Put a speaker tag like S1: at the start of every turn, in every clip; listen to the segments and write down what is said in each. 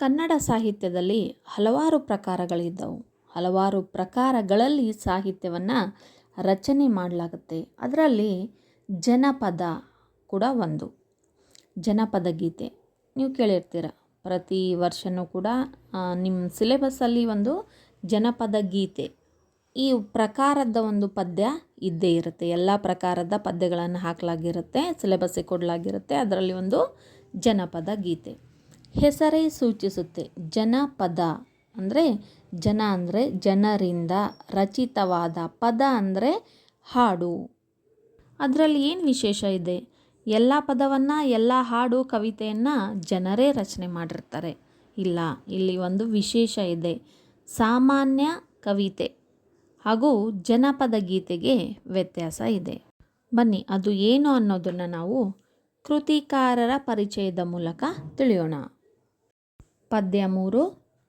S1: ಕನ್ನಡ ಸಾಹಿತ್ಯದಲ್ಲಿ ಹಲವಾರು ಪ್ರಕಾರಗಳಿದ್ದವು. ಹಲವಾರು ಪ್ರಕಾರಗಳಲ್ಲಿ ಸಾಹಿತ್ಯವನ್ನು ರಚನೆ ಮಾಡಲಾಗುತ್ತೆ. ಅದರಲ್ಲಿ ಜನಪದ ಕೂಡ ಒಂದು. ಜನಪದ ಗೀತೆ. ನೀವು ಕೇಳಿರ್ತೀರ. ಪ್ರತಿ ವರ್ಷವೂ ಕೂಡ ನಿಮ್ಮ ಸಿಲೆಬಸ್ಸಲ್ಲಿ ಒಂದು ಜನಪದ ಗೀತೆ. ಈ ಪ್ರಕಾರದ ಒಂದು ಪದ್ಯ ಇದ್ದೇ ಇರುತ್ತೆ. ಎಲ್ಲ ಪ್ರಕಾರದ ಪದ್ಯಗಳನ್ನು ಹಾಕಲಾಗಿರುತ್ತೆ, ಸಿಲೆಬಸ್ಸಿಗೆ ಕೊಡಲಾಗಿರುತ್ತೆ. ಅದರಲ್ಲಿ ಒಂದು ಜನಪದ ಗೀತೆ. ಹೆಸರೇ ಸೂಚಿಸುತ್ತೆ. ಜನಪದ ಅಂದರೆ ಜನ ಅಂದರೆ ಜನರಿಂದ ರಚಿತವಾದ ಪದ ಅಂದರೆ ಹಾಡು. ಅದರಲ್ಲಿ ಏನು ವಿಶೇಷ ಇದೆ? ಎಲ್ಲ ಪದವನ್ನು, ಎಲ್ಲ ಹಾಡು, ಕವಿತೆಯನ್ನು ಜನರೇ ರಚನೆ ಮಾಡಿರ್ತಾರೆ. ಇಲ್ಲ, ಇಲ್ಲಿ ಒಂದು ವಿಶೇಷ ಇದೆ. ಸಾಮಾನ್ಯ ಕವಿತೆ ಹಾಗೂ ಜನಪದ ಗೀತೆಗೆ ವ್ಯತ್ಯಾಸ ಇದೆ. ಬನ್ನಿ, ಅದು ಏನು ಅನ್ನೋದನ್ನು ನಾವು ಕೃತಿಕಾರರ ಪರಿಚಯದ ಮೂಲಕ ತಿಳಿಯೋಣ. ಪದ್ಯ ಮೂರು,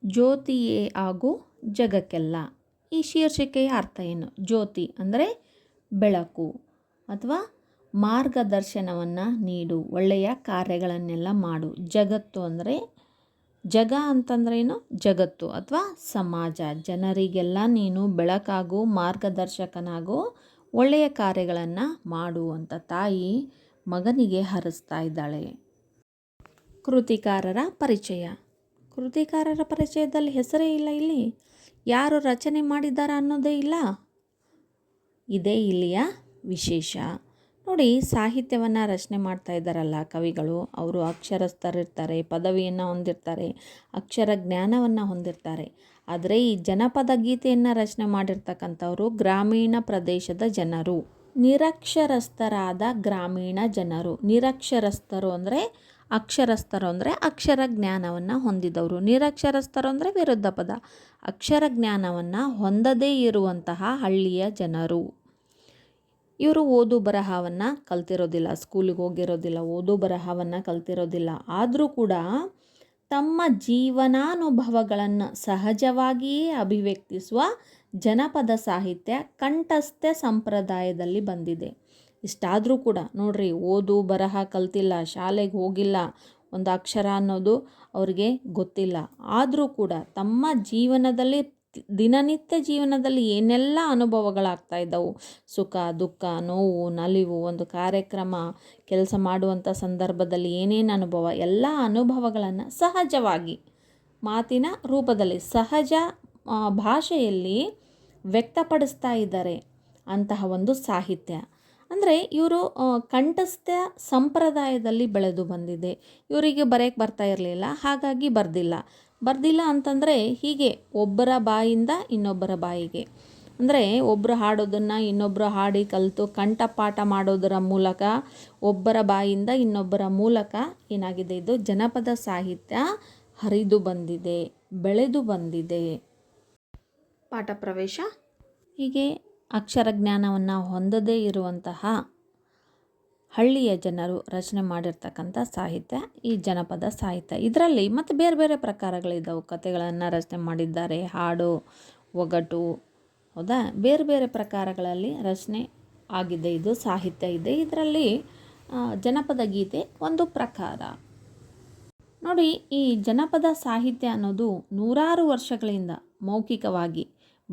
S1: ಜ್ಯೋತಿಯೇ ಆಗು ಜಗಕ್ಕೆಲ್ಲ. ಈ ಶೀರ್ಷಿಕೆಯ ಅರ್ಥ ಏನು? ಜ್ಯೋತಿ ಅಂದರೆ ಬೆಳಕು ಅಥವಾ ಮಾರ್ಗದರ್ಶನವನ್ನು ನೀಡು, ಒಳ್ಳೆಯ ಕಾರ್ಯಗಳನ್ನೆಲ್ಲ ಮಾಡು. ಜಗತ್ತು ಅಂದರೆ ಜಗ ಅಂತಂದ್ರೇನು ಜಗತ್ತು ಅಥವಾ ಸಮಾಜ. ಜನರಿಗೆಲ್ಲ ನೀನು ಬೆಳಕಾಗು, ಮಾರ್ಗದರ್ಶಕನಾಗು, ಒಳ್ಳೆಯ ಕಾರ್ಯಗಳನ್ನು ಮಾಡು ಅಂತ ತಾಯಿ ಮಗನಿಗೆ ಹರಿಸ್ತಾ ಇದ್ದಾಳೆ. ಕೃತಿಕಾರರ ಪರಿಚಯ. ಕೃತಿಕಾರರ ಪರಿಚಯದಲ್ಲಿ ಹೆಸರೇ ಇಲ್ಲ ಇಲ್ಲಿ. ಯಾರು ರಚನೆ ಮಾಡಿದ್ದಾರೆ ಅನ್ನೋದೇ ಇಲ್ಲ. ಇದೇ ಇಲ್ಲಿಯ ವಿಶೇಷ. ನೋಡಿ, ಸಾಹಿತ್ಯವನ್ನು ರಚನೆ ಮಾಡ್ತಾ ಇದ್ದಾರಲ್ಲ ಕವಿಗಳು. ಅವರು ಅಕ್ಷರಸ್ಥರಿರ್ತಾರೆ, ಪದವಿಯನ್ನು ಹೊಂದಿರ್ತಾರೆ, ಅಕ್ಷರ ಜ್ಞಾನವನ್ನು ಹೊಂದಿರ್ತಾರೆ. ಆದರೆ ಈ ಜನಪದ ಗೀತೆಯನ್ನು ರಚನೆ ಮಾಡಿರ್ತಕ್ಕಂಥವರು ಗ್ರಾಮೀಣ ಪ್ರದೇಶದ ಜನರು. ನಿರಕ್ಷರಸ್ಥರಾದ ಗ್ರಾಮೀಣ ಜನರು. ನಿರಕ್ಷರಸ್ಥರು ಅಂದರೆ ಅಕ್ಷರಸ್ಥರು ಅಂದರೆ ಅಕ್ಷರ ಜ್ಞಾನವನ್ನು ಹೊಂದಿದವರು. ನಿರಕ್ಷರಸ್ಥರು ಅಂದರೆ ವಿರುದ್ಧ ಪದ. ಅಕ್ಷರ ಜ್ಞಾನವನ್ನು ಹೊಂದದೇ ಇರುವಂತಹ ಹಳ್ಳಿಯ ಜನರು. ಇವರು ಓದು ಬರಹವನ್ನು ಕಲ್ತಿರೋದಿಲ್ಲ ಸ್ಕೂಲಿಗೆ ಹೋಗಿರೋದಿಲ್ಲ, ಓದು ಬರಹವನ್ನು ಕಲ್ತಿರೋದಿಲ್ಲ. ಆದರೂ ಕೂಡ ತಮ್ಮ ಜೀವನಾನುಭವಗಳನ್ನು ಸಹಜವಾಗಿಯೇ ಅಭಿವ್ಯಕ್ತಿಸುವ ಜನಪದ ಸಾಹಿತ್ಯ ಕಂಠಸ್ಥ ಸಂಪ್ರದಾಯದಲ್ಲಿ ಬಂದಿದೆ. ಇಷ್ಟಾದರೂ ಕೂಡ ನೋಡ್ರಿ, ಓದು, ಬರಹ ಕಲ್ತಿಲ್ಲ, ಶಾಲೆಗೆ ಹೋಗಿಲ್ಲ ಒಂದು ಅಕ್ಷರ ಅನ್ನೋದು ಅವರಿಗೆ ಗೊತ್ತಿಲ್ಲ. ಆದರೂ ಕೂಡ ತಮ್ಮ ಜೀವನದಲ್ಲಿ ದಿನನಿತ್ಯ ಜೀವನದಲ್ಲಿ ಏನೆಲ್ಲ ಅನುಭವಗಳಾಗ್ತಾ ಇದ್ದವು? ಸುಖ, ದುಃಖ, ನೋವು, ನಲಿವು, ಒಂದು ಕಾರ್ಯಕ್ರಮ, ಕೆಲಸ ಮಾಡುವಂಥ ಸಂದರ್ಭದಲ್ಲಿ ಏನೇನು ಅನುಭವ? ಎಲ್ಲ ಅನುಭವಗಳನ್ನು ಸಹಜವಾಗಿ ಮಾತಿನ ರೂಪದಲ್ಲಿ ಸಹಜ ಭಾಷೆಯಲ್ಲಿ ವ್ಯಕ್ತಪಡಿಸ್ತಾ ಇದ್ದಾರೆ ಅಂತಹ ಒಂದು ಸಾಹಿತ್ಯ. ಅಂದರೆ ಇವರು ಕಂಠಸ್ಥ ಸಂಪ್ರದಾಯದಲ್ಲಿ ಬೆಳೆದು ಬಂದಿದೆ. ಇವರಿಗೆ ಬರೆಯಕ್ಕೆ ಬರ್ತಾ ಇರಲಿಲ್ಲ ಹಾಗಾಗಿ ಬರೆದಿಲ್ಲ. ಬರ್ದಿಲ್ಲ ಅಂತಂದರೆ ಹೀಗೆ ಒಬ್ಬರ ಬಾಯಿಂದ ಇನ್ನೊಬ್ಬರ ಬಾಯಿಗೆ. ಅಂದರೆ ಒಬ್ಬರು ಹಾಡೋದನ್ನು ಇನ್ನೊಬ್ಬರು ಹಾಡಿ ಕಲಿತು ಕಂಠಪಾಠ ಮಾಡೋದರ ಮೂಲಕ ಒಬ್ಬರ ಬಾಯಿಂದ ಇನ್ನೊಬ್ಬರ ಮೂಲಕ ಏನಾಗಿದೆ ಇದು? ಜನಪದ ಸಾಹಿತ್ಯ ಹರಿದು ಬಂದಿದೆ ಬೆಳೆದು ಬಂದಿದೆ. ಪಾಠ ಪ್ರವೇಶ? ಹೀಗೆ ಅಕ್ಷರ ಜ್ಞಾನವನ್ನು ಹೊಂದದೇ ಇರುವಂತಹ ಹಳ್ಳಿಯ ಜನರು ರಚನೆ ಮಾಡಿರ್ತಕ್ಕಂಥ ಸಾಹಿತ್ಯ, ಈ ಜನಪದ ಸಾಹಿತ್ಯ. ಇದರಲ್ಲಿ ಮತ್ತು ಬೇರೆ ಬೇರೆ ಪ್ರಕಾರಗಳಿದ್ದವು ಕಥೆಗಳನ್ನು ರಚನೆ ಮಾಡಿದ್ದಾರೆ. ಹಾಡು, ಒಗಟು, ಹೌದಾ? ಬೇರೆ ಬೇರೆ ಪ್ರಕಾರಗಳಲ್ಲಿ ರಚನೆ ಆಗಿದೆ. ಇದು ಸಾಹಿತ್ಯ ಇದೆ. ಇದರಲ್ಲಿ ಜನಪದ ಗೀತೆ ಒಂದು ಪ್ರಕಾರ. ನೋಡಿ, ಈ ಜನಪದ ಸಾಹಿತ್ಯ ಅನ್ನೋದು ನೂರಾರು ವರ್ಷಗಳಿಂದ ಮೌಖಿಕವಾಗಿ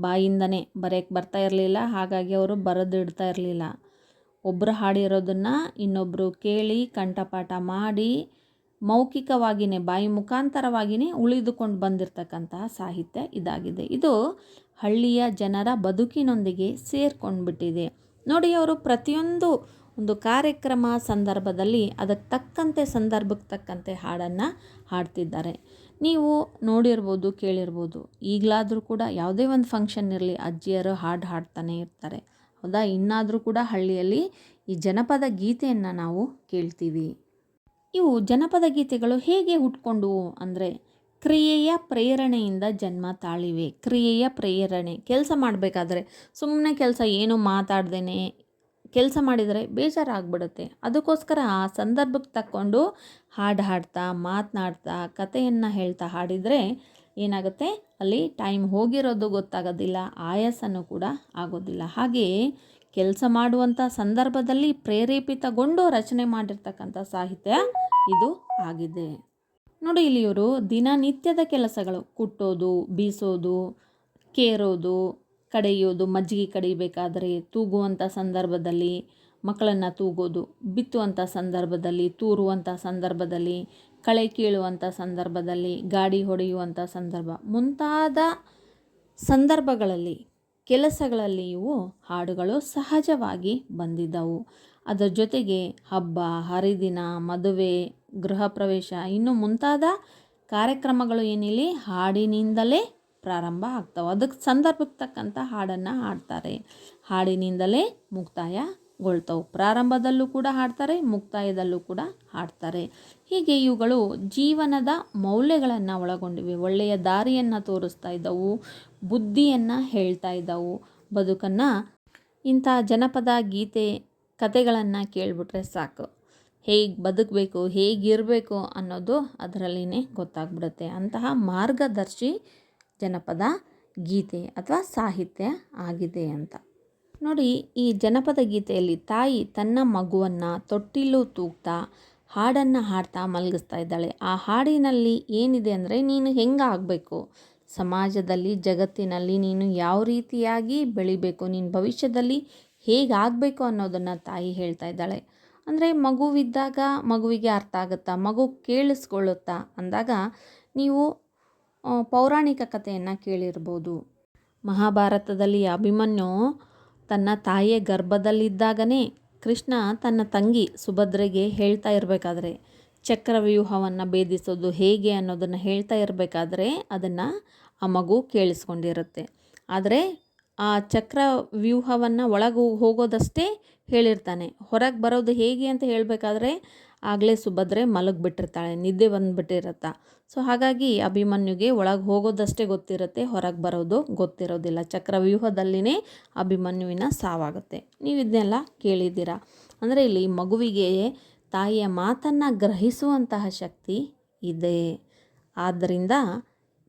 S1: ಬಾಯಿಂದನೇ ಬರೆಯಕ್ಕೆ ಬರ್ತಾ ಇರಲಿಲ್ಲ, ಹಾಗಾಗಿ ಅವರು ಬರೆದಿಡ್ತಾ ಇರಲಿಲ್ಲ. ಒಬ್ಬರು ಹಾಡಿರೋದನ್ನು ಇನ್ನೊಬ್ಬರು ಕೇಳಿ ಕಂಠಪಾಠ ಮಾಡಿ ಮೌಖಿಕವಾಗಿಯೇ ಬಾಯಿ ಮುಖಾಂತರವಾಗಿಯೇ ಉಳಿದುಕೊಂಡು ಬಂದಿರತಕ್ಕಂತಹ ಸಾಹಿತ್ಯ ಇದಾಗಿದೆ. ಇದು ಹಳ್ಳಿಯ ಜನರ ಬದುಕಿನೊಂದಿಗೆ ಸೇರ್ಕೊಂಡ್ಬಿಟ್ಟಿದೆ. ನೋಡಿ, ಅವರು ಪ್ರತಿಯೊಂದು ಒಂದು ಕಾರ್ಯಕ್ರಮ ಸಂದರ್ಭದಲ್ಲಿ ಅದಕ್ಕೆ ತಕ್ಕಂತೆ ಸಂದರ್ಭಕ್ಕೆ ತಕ್ಕಂತೆ ಹಾಡನ್ನು ಹಾಡ್ತಿದ್ದಾರೆ. ನೀವು ನೋಡಿರ್ಬೋದು, ಕೇಳಿರ್ಬೋದು, ಈಗಲಾದರೂ ಕೂಡ ಯಾವುದೇ ಒಂದು ಫಂಕ್ಷನ್ ಇರಲಿ, ಅಜ್ಜಿಯರು ಹಾಡು ಹಾಡ್ತಾನೆ ಇರ್ತಾರೆ. ಹೌದಾ? ಇನ್ನಾದರೂ ಕೂಡ ಹಳ್ಳಿಯಲ್ಲಿ ಈ ಜನಪದ ಗೀತೆಯನ್ನು ನಾವು ಕೇಳ್ತೀವಿ. ಇವು ಜನಪದ ಗೀತೆಗಳು ಹೇಗೆ ಹುಟ್ಕೊಂಡು ಅಂದರೆ, ಕ್ರಿಯೆಯ ಪ್ರೇರಣೆಯಿಂದ ಜನ್ಮ ತಾಳಿವೆ. ಕ್ರಿಯೆಯ ಪ್ರೇರಣೆ. ಕೆಲಸ ಮಾಡಬೇಕಾದ್ರೆ ಸುಮ್ಮನೆ ಕೆಲಸ ಏನು ಮಾತಾಡ್ದೇನೆ ಕೆಲಸ ಮಾಡಿದರೆ ಬೇಜಾರಾಗ್ಬಿಡುತ್ತೆ. ಅದಕ್ಕೋಸ್ಕರ ಆ ಸಂದರ್ಭಕ್ಕೆ ತಕ್ಕೊಂಡು ಹಾಡು ಹಾಡ್ತಾ, ಮಾತನಾಡ್ತಾ, ಕಥೆಯನ್ನು ಹೇಳ್ತಾ ಹಾಡಿದರೆ ಏನಾಗುತ್ತೆ? ಅಲ್ಲಿ ಟೈಮ್ ಹೋಗಿರೋದು ಗೊತ್ತಾಗೋದಿಲ್ಲ, ಆಯಾಸನೂ ಕೂಡ ಆಗೋದಿಲ್ಲ. ಹಾಗೆಯೇ ಕೆಲಸ ಮಾಡುವಂಥ ಸಂದರ್ಭದಲ್ಲಿ ಪ್ರೇರೇಪಿತಗೊಂಡು ರಚನೆ ಮಾಡಿರ್ತಕ್ಕಂಥ ಸಾಹಿತ್ಯ ಇದು ಆಗಿದೆ. ನೋಡಿ ಇಲ್ಲಿ ಇವರು ದಿನನಿತ್ಯದ ಕೆಲಸಗಳು. ಕುಟ್ಟೋದು, ಬೀಸೋದು, ಕೇರೋದು ಕಡೆಯೋದು ಮಜ್ಜಿಗೆ ಕಡಿಬೇಕಾದರೆ ತೂಗುವಂಥ ಸಂದರ್ಭದಲ್ಲಿ, ಮಕ್ಕಳನ್ನು ತೂಗೋದು, ಬಿತ್ತುವಂಥ ಸಂದರ್ಭದಲ್ಲಿ, ತೂರುವಂಥ ಸಂದರ್ಭದಲ್ಲಿ, ಕಳೆ ಕೀಳುವಂಥ ಸಂದರ್ಭದಲ್ಲಿ, ಗಾಡಿ ಹೊಡೆಯುವಂಥ ಸಂದರ್ಭ. ಮುಂತಾದ ಸಂದರ್ಭಗಳಲ್ಲಿ, ಕೆಲಸಗಳಲ್ಲಿಯೂ ಹಾಡುಗಳು ಸಹಜವಾಗಿ ಬಂದಿದ್ದವು. ಅದರ ಜೊತೆಗೆ ಹಬ್ಬ, ಹರಿದಿನ, ಮದುವೆ, ಗೃಹ ಪ್ರವೇಶ, ಇನ್ನು ಮುಂತಾದ ಕಾರ್ಯಕ್ರಮಗಳು ಏನಿಲ್ಲಿ ಹಾಡಿನಿಂದಲೇ ಪ್ರಾರಂಭ ಆಗ್ತವೆ. ಅದಕ್ಕೆ ಸಂದರ್ಭಕ್ಕೆ ತಕ್ಕಂಥ ಹಾಡನ್ನು ಹಾಡ್ತಾರೆ. ಹಾಡಿನಿಂದಲೇ ಮುಕ್ತಾಯಗೊಳ್ತವೆ. ಪ್ರಾರಂಭದಲ್ಲೂ ಕೂಡ ಹಾಡ್ತಾರೆ, ಮುಕ್ತಾಯದಲ್ಲೂ ಕೂಡ ಹಾಡ್ತಾರೆ. ಹೀಗೆ ಇವುಗಳು ಜೀವನದ ಮೌಲ್ಯಗಳನ್ನು ಒಳಗೊಂಡಿವೆ. ಒಳ್ಳೆಯ ದಾರಿಯನ್ನು ತೋರಿಸ್ತಾ ಇದ್ದವು, ಬುದ್ಧಿಯನ್ನು ಹೇಳ್ತಾ ಇದ್ದವು. ಬದುಕನ್ನು ಇಂಥ ಜನಪದ ಗೀತೆ ಕತೆಗಳನ್ನು ಕೇಳಿಬಿಟ್ರೆ ಸಾಕು. ಹೇಗೆ ಬದುಕಬೇಕು, ಹೇಗಿರಬೇಕು ಅನ್ನೋದು ಅದರಲ್ಲಿನೇ ಗೊತ್ತಾಗ್ಬಿಡುತ್ತೆ. ಅಂತಹ ಮಾರ್ಗದರ್ಶಿ ಜನಪದ ಗೀತೆ ಅಥವಾ ಸಾಹಿತ್ಯ ಆಗಿದೆ ಅಂತ. ನೋಡಿ, ಈ ಜನಪದ ಗೀತೆಯಲ್ಲಿ ತಾಯಿ ತನ್ನ ಮಗುವನ್ನು ತೊಟ್ಟಿಲು ತೂಗ್ತಾ, ಹಾಡನ್ನು ಹಾಡ್ತಾ ಮಲಗಿಸ್ತಾ ಇದ್ದಾಳೆ. ಆ ಹಾಡಿನಲ್ಲಿ ಏನಿದೆ ಅಂದರೆ, ನೀನು ಹೆಂಗಾಗಬೇಕು ಸಮಾಜದಲ್ಲಿ, ಜಗತ್ತಿನಲ್ಲಿ ನೀನು ಯಾವ ರೀತಿಯಾಗಿ ಬೆಳಿಬೇಕು? ನೀನು ಭವಿಷ್ಯದಲ್ಲಿ ಹೇಗಾಗಬೇಕು ಅನ್ನೋದನ್ನು ತಾಯಿ ಹೇಳ್ತಾ ಇದ್ದಾಳೆ. ಅಂದರೆ, ಮಗುವಿದ್ದಾಗ ಮಗುವಿಗೆ ಅರ್ಥ ಆಗುತ್ತಾ, ಮಗು ಕೇಳಿಸ್ಕೊಳ್ಳುತ್ತಾ ಅಂದಾಗ, ನೀವು ಪೌರಾಣಿಕ ಕಥೆಯನ್ನು ಕೇಳಿರ್ಬೋದು. ಮಹಾಭಾರತದಲ್ಲಿ ಅಭಿಮನ್ಯು ತನ್ನ ತಾಯಿಯ ಗರ್ಭದಲ್ಲಿದ್ದಾಗನೇ ಕೃಷ್ಣ ತನ್ನ ತಂಗಿ ಸುಭದ್ರೆಗೆ ಹೇಳ್ತಾ ಇರಬೇಕಾದ್ರೆ ಚಕ್ರವ್ಯೂಹವನ್ನು ಭೇದಿಸೋದು ಹೇಗೆ ಅನ್ನೋದನ್ನು ಹೇಳ್ತಾ ಇರಬೇಕಾದ್ರೆ ಅದನ್ನು ಆ ಮಗು ಕೇಳಿಸ್ಕೊಂಡಿರುತ್ತೆ. ಆದರೆ ಆ ಚಕ್ರವ್ಯೂಹವನ್ನು ಒಳಗೆ ಹೋಗೋದಷ್ಟೇ ಹೇಳಿರ್ತಾನೆ. ಹೊರಗೆ ಬರೋದು ಹೇಗೆ ಅಂತ ಹೇಳಬೇಕಾದ್ರೆ ಆಗಲೇ ಸುಭದ್ರೆ ಮಲಗಿಬಿಟ್ಟಿರ್ತಾಳೆ, ನಿದ್ದೆ ಬಂದುಬಿಟ್ಟಿರತ್ತ. ಸೊ ಹಾಗಾಗಿ ಅಭಿಮನ್ಯುಗೆ ಒಳಗೆ ಹೋಗೋದಷ್ಟೇ ಗೊತ್ತಿರುತ್ತೆ, ಹೊರಗೆ ಬರೋದು ಗೊತ್ತಿರೋದಿಲ್ಲ. ಚಕ್ರವ್ಯೂಹದಲ್ಲಿನೇ ಅಭಿಮನ್ಯುವಿನ ಸಾವಾಗುತ್ತೆ. ನೀವು ಇದನ್ನೆಲ್ಲ ಕೇಳಿದ್ದೀರಾ? ಅಂದರೆ ಇಲ್ಲಿ ಮಗುವಿಗೆ ತಾಯಿಯ ಮಾತನ್ನು ಗ್ರಹಿಸುವಂತಹ ಶಕ್ತಿ ಇದೆ. ಆದ್ದರಿಂದ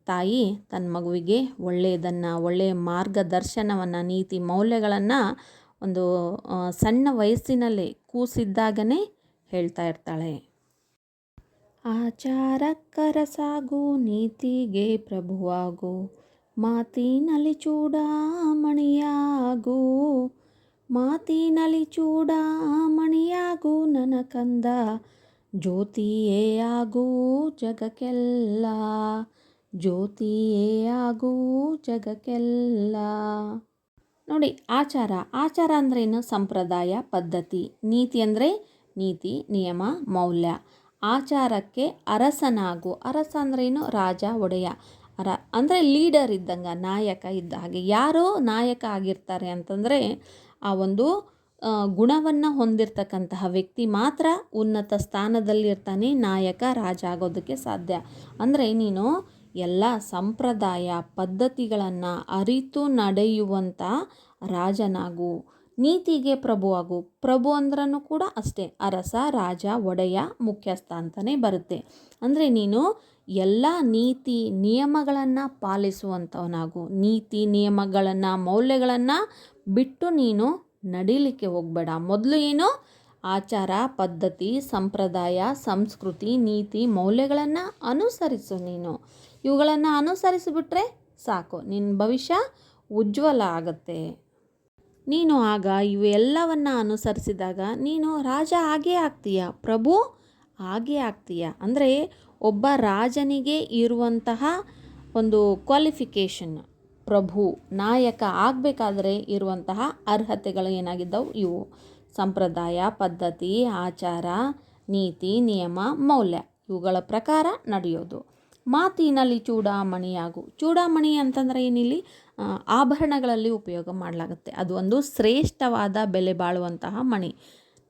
S1: ತಾಯಿ ತನ್ನ ಮಗುವಿಗೆ ಒಳ್ಳೆಯದನ್ನು, ಒಳ್ಳೆಯ ಮಾರ್ಗದರ್ಶನವನ್ನು, ನೀತಿ ಮೌಲ್ಯಗಳನ್ನು ಒಂದು ಸಣ್ಣ ವಯಸ್ಸಿನಲ್ಲಿ ಕೂಸಿದ್ದಾಗನೇ ಹೇಳ್ತಾ ಇರ್ತಾಳೆ. ಆಚಾರಕ್ಕರಸಾಗು, ನೀತಿಗೆ ಪ್ರಭುವಾಗು, ಮಾತಿನಲ್ಲಿ ಚೂಡಾಮಣಿಯಾಗು ಮಾತಿನಲ್ಲಿ ಚೂಡಾಮಣಿಯಾಗು ನನ ಕಂದ, ಜ್ಯೋತಿಯೇ ಆಗು ಜಗಕ್ಕೆಲ್ಲ, ಜ್ಯೋತಿಯೇ ಆಗು ಜಗಕ್ಕೆಲ್ಲ. ನೋಡಿ, ಆಚಾರ ಆಚಾರ ಅಂದ್ರೇನು? ಸಂಪ್ರದಾಯ, ಪದ್ಧತಿ, ನೀತಿ ಅಂದರೆ ನೀತಿ, ನಿಯಮ, ಮೌಲ್ಯ. ಆಚಾರಕ್ಕೆ ಅರಸನಾಗು. ಅರಸ ಅಂದ್ರೇನು ರಾಜ, ಒಡೆಯ. ಅರ, ಅಂದರೆ ಲೀಡರ್ ಇದ್ದಂಗೆ, ನಾಯಕ ಇದ್ದ ಹಾಗೆ. ಯಾರೋ ನಾಯಕ ಆಗಿರ್ತಾರೆ ಅಂತಂದರೆ ಆ ಒಂದು ಗುಣವನ್ನು ಹೊಂದಿರತಕ್ಕಂತಹ ವ್ಯಕ್ತಿ ಮಾತ್ರ ಉನ್ನತ ಸ್ಥಾನದಲ್ಲಿರ್ತಾನೆ. ನಾಯಕ, ರಾಜ ಆಗೋದಕ್ಕೆ ಸಾಧ್ಯ. ಅಂದರೆ ನೀನು ಎಲ್ಲ ಸಂಪ್ರದಾಯ ಪದ್ಧತಿಗಳನ್ನು ಅರಿತು ನಡೆಯುವಂಥ ರಾಜನಾಗು. ನೀತಿಗೆ ಪ್ರಭುವಾಗು. ಪ್ರಭು ಅಂದ್ರೂ ಕೂಡ ಅಷ್ಟೇ. ಅರಸ, ರಾಜ, ಒಡೆಯ, ಮುಖ್ಯಸ್ಥ ಅಂತಲೇ ಬರುತ್ತೆ. ಅಂದರೆ ನೀನು ಎಲ್ಲ ನೀತಿ ನಿಯಮಗಳನ್ನು ಪಾಲಿಸುವಂಥವನಾಗು ನೀತಿ ನಿಯಮಗಳನ್ನು, ಮೌಲ್ಯಗಳನ್ನು ಬಿಟ್ಟು ನೀನು ನಡೀಲಿಕ್ಕೆ ಹೋಗಬೇಡ. ಮೊದಲು ಏನು? ಆಚಾರ, ಪದ್ಧತಿ, ಸಂಪ್ರದಾಯ, ಸಂಸ್ಕೃತಿ, ನೀತಿ, ಮೌಲ್ಯಗಳನ್ನು ಅನುಸರಿಸು ನೀನು. ಇವುಗಳನ್ನು ಅನುಸರಿಸಿಬಿಟ್ರೆ ಸಾಕು. ನಿನ್ನ ಭವಿಷ್ಯ ಉಜ್ವಲ ಆಗುತ್ತೆ. ನೀನು ಆಗ ಇವೆಲ್ಲವನ್ನು ಅನುಸರಿಸಿದಾಗ ನೀನು ರಾಜ ಹಾಗೇ ಆಗ್ತೀಯ, ಪ್ರಭು ಹಾಗೇ ಆಗ್ತೀಯ. ಅಂದರೆ ಒಬ್ಬ ರಾಜನಿಗೆ ಇರುವಂತಹ ಒಂದು ಕ್ವಾಲಿಫಿಕೇಷನ್ ಪ್ರಭು, ನಾಯಕ ಆಗಬೇಕಾದ್ರೆ ಇರುವಂತಹ ಅರ್ಹತೆಗಳು ಏನಾಗಿದ್ದವು? ಇವು ಸಂಪ್ರದಾಯ, ಪದ್ಧತಿ, ಆಚಾರ, ನೀತಿ, ನಿಯಮ, ಮೌಲ್ಯ. ಇವುಗಳ ಪ್ರಕಾರ ನಡೆಯೋದು. ಮಾತಿನಲ್ಲಿ ಚೂಡಾಮಣಿಯಾಗು. ಚೂಡಾಮಣಿ ಅಂತಂದರೆ ಏನಿಲ್ಲಿ? ಆಭರಣಗಳಲ್ಲಿ ಉಪಯೋಗ ಮಾಡಲಾಗುತ್ತೆ. ಅದು ಒಂದು ಶ್ರೇಷ್ಠವಾದ ಬೆಲೆ ಬಾಳುವಂತಹ ಮಣಿ.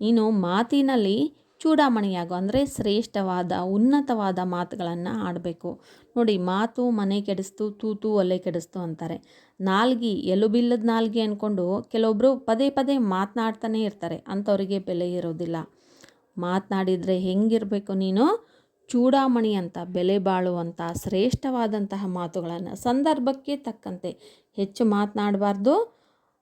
S1: ನೀನು ಮಾತಿನಲ್ಲಿ ಚೂಡಾಮಣಿಯಾಗು, ಅಂದರೆ ಶ್ರೇಷ್ಠವಾದ, ಉನ್ನತವಾದ ಮಾತುಗಳನ್ನು ಆಡಬೇಕು. ನೋಡಿ, ಮಾತು ಮನೆ ಕೆಡಿಸ್ತು, ತೂತು ಒಲೆ ಕೆಡಿಸ್ತು ಅಂತಾರೆ. ನಾಲ್ಗಿ ಎಲುಬಿಲ್ಲದ ನಾಲ್ಗಿ ಅಂದ್ಕೊಂಡು ಕೆಲವೊಬ್ಬರು ಪದೇ ಪದೇ ಮಾತನಾಡ್ತಾನೆ ಇರ್ತಾರೆ. ಅಂಥವರಿಗೆ ಬೆಲೆ ಇರೋದಿಲ್ಲ. ಮಾತನಾಡಿದರೆ ಹೆಂಗಿರಬೇಕು ನೀನು? ಚೂಡಾಮಣಿ ಅಂತ, ಬೆಲೆ ಬಾಳುವಂಥ ಶ್ರೇಷ್ಠವಾದಂತಹ ಮಾತುಗಳನ್ನು, ಸಂದರ್ಭಕ್ಕೆ ತಕ್ಕಂತೆ ಹೆಚ್ಚು ಮಾತನಾಡಬಾರ್ದು.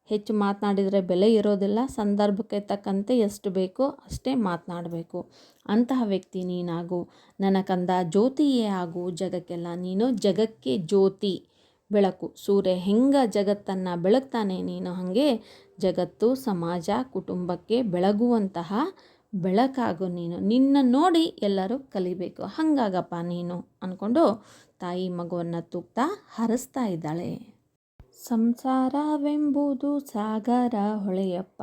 S1: ಹೆಚ್ಚು ಮಾತನಾಡಿದರೆ ಬೆಲೆ ಇರೋದಿಲ್ಲ, ಸಂದರ್ಭಕ್ಕೆ ತಕ್ಕಂತೆ ಎಷ್ಟು ಬೇಕೋ ಅಷ್ಟೇ ಮಾತನಾಡಬೇಕು. ಅಂತಹ ವ್ಯಕ್ತಿ ನೀನಾಗು. ನನ್ನ ಕಂದ ಜ್ಯೋತಿಯೇ ಆಗು ಜಗಕ್ಕೆಲ್ಲ. ನೀನು ಜಗಕ್ಕೆ ಜ್ಯೋತಿ. ಬೆಳಕು. ಸೂರ್ಯ ಹೆಂಗೆ ಜಗತ್ತನ್ನು ಬೆಳಗ್ತಾನೆ ನೀನು ಹಾಗೆ ಜಗತ್ತು, ಸಮಾಜ, ಕುಟುಂಬಕ್ಕೆ ಬೆಳಗುವಂತಹ ಬೆಳಕಾಗು ನೀನು. ನಿನ್ನ ನೋಡಿ ಎಲ್ಲರೂ ಕಲಿಬೇಕು. ಹಂಗಾಗಪ್ಪ ನೀನು ಅಂದ್ಕೊಂಡು ತಾಯಿ ಮಗುವನ್ನು ತೂಗ್ತಾ ಹರಿಸ್ತಾ ಇದ್ದಾಳೆ. ಸಂಸಾರವೆಂಬುದು ಸಾಗರ ಹೊಳೆಯಪ್ಪ.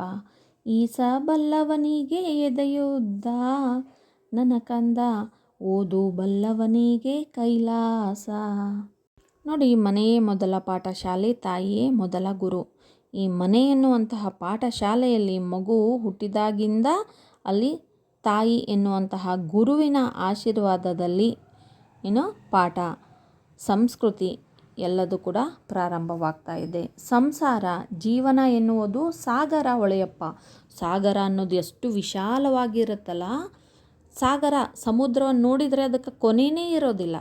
S1: ಈಸ ಬಲ್ಲವನಿಗೆ ಎದೆಯುದ್ದ. ನನ್ನ ಕಂದ, ಓದು ಬಲ್ಲವನಿಗೆ ಕೈಲಾಸ. ನೋಡಿ ಮನೆಯೇ ಮೊದಲ ಪಾಠಶಾಲೆ, ತಾಯಿಯೇ ಮೊದಲ ಗುರು. ಈ ಮನೆ ಎನ್ನುವಂತಹ ಪಾಠಶಾಲೆಯಲ್ಲಿ ಮಗು ಹುಟ್ಟಿದಾಗಿಂದ ಅಲ್ಲಿ ತಾಯಿ ಎನ್ನುವಂತಹ ಗುರುವಿನ ಆಶೀರ್ವಾದದಲ್ಲಿ ಏನು ಪಾಠ, ಸಂಸ್ಕೃತಿ ಎಲ್ಲದೂ ಕೂಡ ಪ್ರಾರಂಭವಾಗ್ತಾ ಇದೆ. ಸಂಸಾರ, ಜೀವನ ಎನ್ನುವುದು ಸಾಗರ ಹೊಳೆಯಪ್ಪ. ಸಾಗರ ಅನ್ನೋದು ಎಷ್ಟು ವಿಶಾಲವಾಗಿರುತ್ತಲ್ಲ, ಸಾಗರ ಸಮುದ್ರವನ್ನು ನೋಡಿದರೆ ಅದಕ್ಕೆ ಕೊನೆಯೇ ಇರೋದಿಲ್ಲ.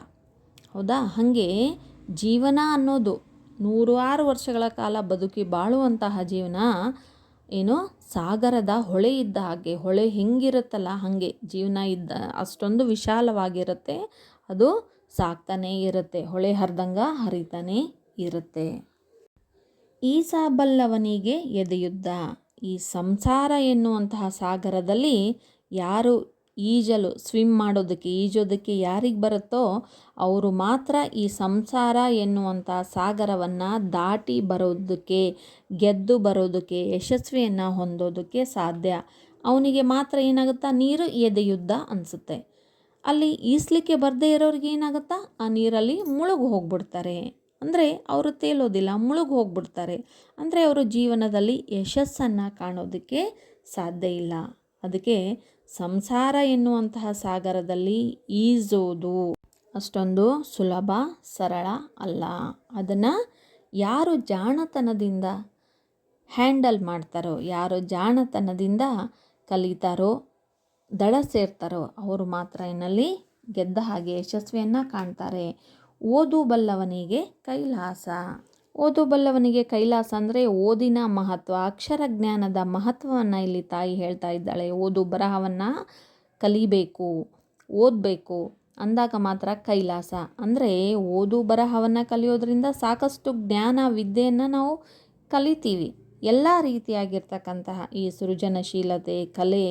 S1: ಹೌದಾ? ಹಾಗೆ ಜೀವನ ಅನ್ನೋದು ನೂರಾರು ವರ್ಷಗಳ ಕಾಲ ಬದುಕಿ ಬಾಳುವಂತಹ ಜೀವನ ಏನು ಸಾಗರದ ಹೊಳೆ ಇದ್ದ ಹಾಗೆ, ಹೊಳೆ ಹೆಂಗಿರುತ್ತಲ್ಲ ಹಾಗೆ ಜೀವನ ಇದ್ದ ಅಷ್ಟೊಂದು ವಿಶಾಲವಾಗಿರುತ್ತೆ. ಅದು ಸಾಕ್ತಾನೇ ಇರುತ್ತೆ, ಹೊಳೆ ಹರಿದಂಗ ಹರಿತಾನೇ ಇರುತ್ತೆ. ಈ ಸಾಬಲ್ಲವನಿಗೆ ಎದೆಯುದ್ದ. ಈ ಸಂಸಾರ ಎನ್ನುವಂತಹ ಸಾಗರದಲ್ಲಿ ಯಾರು ಈಜಲು ಸ್ವಿಮ್ ಮಾಡೋದಕ್ಕೆ, ಈಜೋದಕ್ಕೆ ಯಾರಿಗೆ ಬರುತ್ತೋ ಅವರು ಮಾತ್ರ ಈ ಸಂಸಾರ ಎನ್ನುವಂಥ ಸಾಗರವನ್ನು ದಾಟಿ ಬರೋದಕ್ಕೆ, ಗೆದ್ದು ಬರೋದಕ್ಕೆ, ಯಶಸ್ವಿಯನ್ನು ಹೊಂದೋದಕ್ಕೆ ಸಾಧ್ಯ. ಅವನಿಗೆ ಮಾತ್ರ ಏನಾಗುತ್ತಾ? ನೀರು ಎದೆಯುದ್ದ ಅನಿಸುತ್ತೆ. ಅಲ್ಲಿ ಈಸ್ಲಿಕ್ಕೆ ಬರದೇ ಇರೋರಿಗೆ ಏನಾಗುತ್ತಾ? ಆ ನೀರಲ್ಲಿ ಮುಳುಗು ಹೋಗ್ಬಿಡ್ತಾರೆ. ಅಂದರೆ ಅವರು ತೇಲೋದಿಲ್ಲ, ಮುಳುಗು ಹೋಗ್ಬಿಡ್ತಾರೆ. ಅಂದರೆ ಅವರು ಜೀವನದಲ್ಲಿ ಯಶಸ್ಸನ್ನು ಕಾಣೋದಕ್ಕೆ ಸಾಧ್ಯ ಇಲ್ಲ. ಅದಕ್ಕೆ ಸಂಸಾರ ಎನ್ನುವಂತಹ ಸಾಗರದಲ್ಲಿ ಈಜೋದು. ಅಷ್ಟೊಂದು ಸುಲಭ, ಸರಳ ಅಲ್ಲ. ಅದನ್ನು ಯಾರು ಜಾಣತನದಿಂದ ಹ್ಯಾಂಡಲ್ ಮಾಡ್ತಾರೋ, ಯಾರು ಜಾಣತನದಿಂದ ಕಲಿತಾರೋ, ದಳ ಸೇರ್ತಾರೋ, ಅವರು ಮಾತ್ರ ಏನಲ್ಲಿ ಗೆದ್ದ ಹಾಗೆ ಯಶಸ್ವಿಯನ್ನು ಕಾಣ್ತಾರೆ. ಓದು ಬಲ್ಲವನಿಗೆ ಕೈಲಾಸ. ಓದು ಬಲ್ಲವನಿಗೆ ಕೈಲಾಸ ಅಂದರೆ ಓದಿನ ಮಹತ್ವ, ಅಕ್ಷರ ಜ್ಞಾನದ ಮಹತ್ವವನ್ನು ಇಲ್ಲಿ ತಾಯಿ ಹೇಳ್ತಾ ಇದ್ದಾಳೆ. ಓದು ಬರಹವನ್ನು ಕಲಿಬೇಕು, ಓದಬೇಕು, ಅಂದಾಗ ಮಾತ್ರ ಕೈಲಾಸ. ಅಂದರೆ ಓದು ಬರಹವನ್ನು ಕಲಿಯೋದ್ರಿಂದ ಸಾಕಷ್ಟು ಜ್ಞಾನ, ವಿದ್ಯೆಯನ್ನು ನಾವು ಕಲಿತೀವಿ. ಎಲ್ಲ ರೀತಿಯಾಗಿರ್ತಕ್ಕಂತಹ ಈ ಸೃಜನಶೀಲತೆ, ಕಲೆ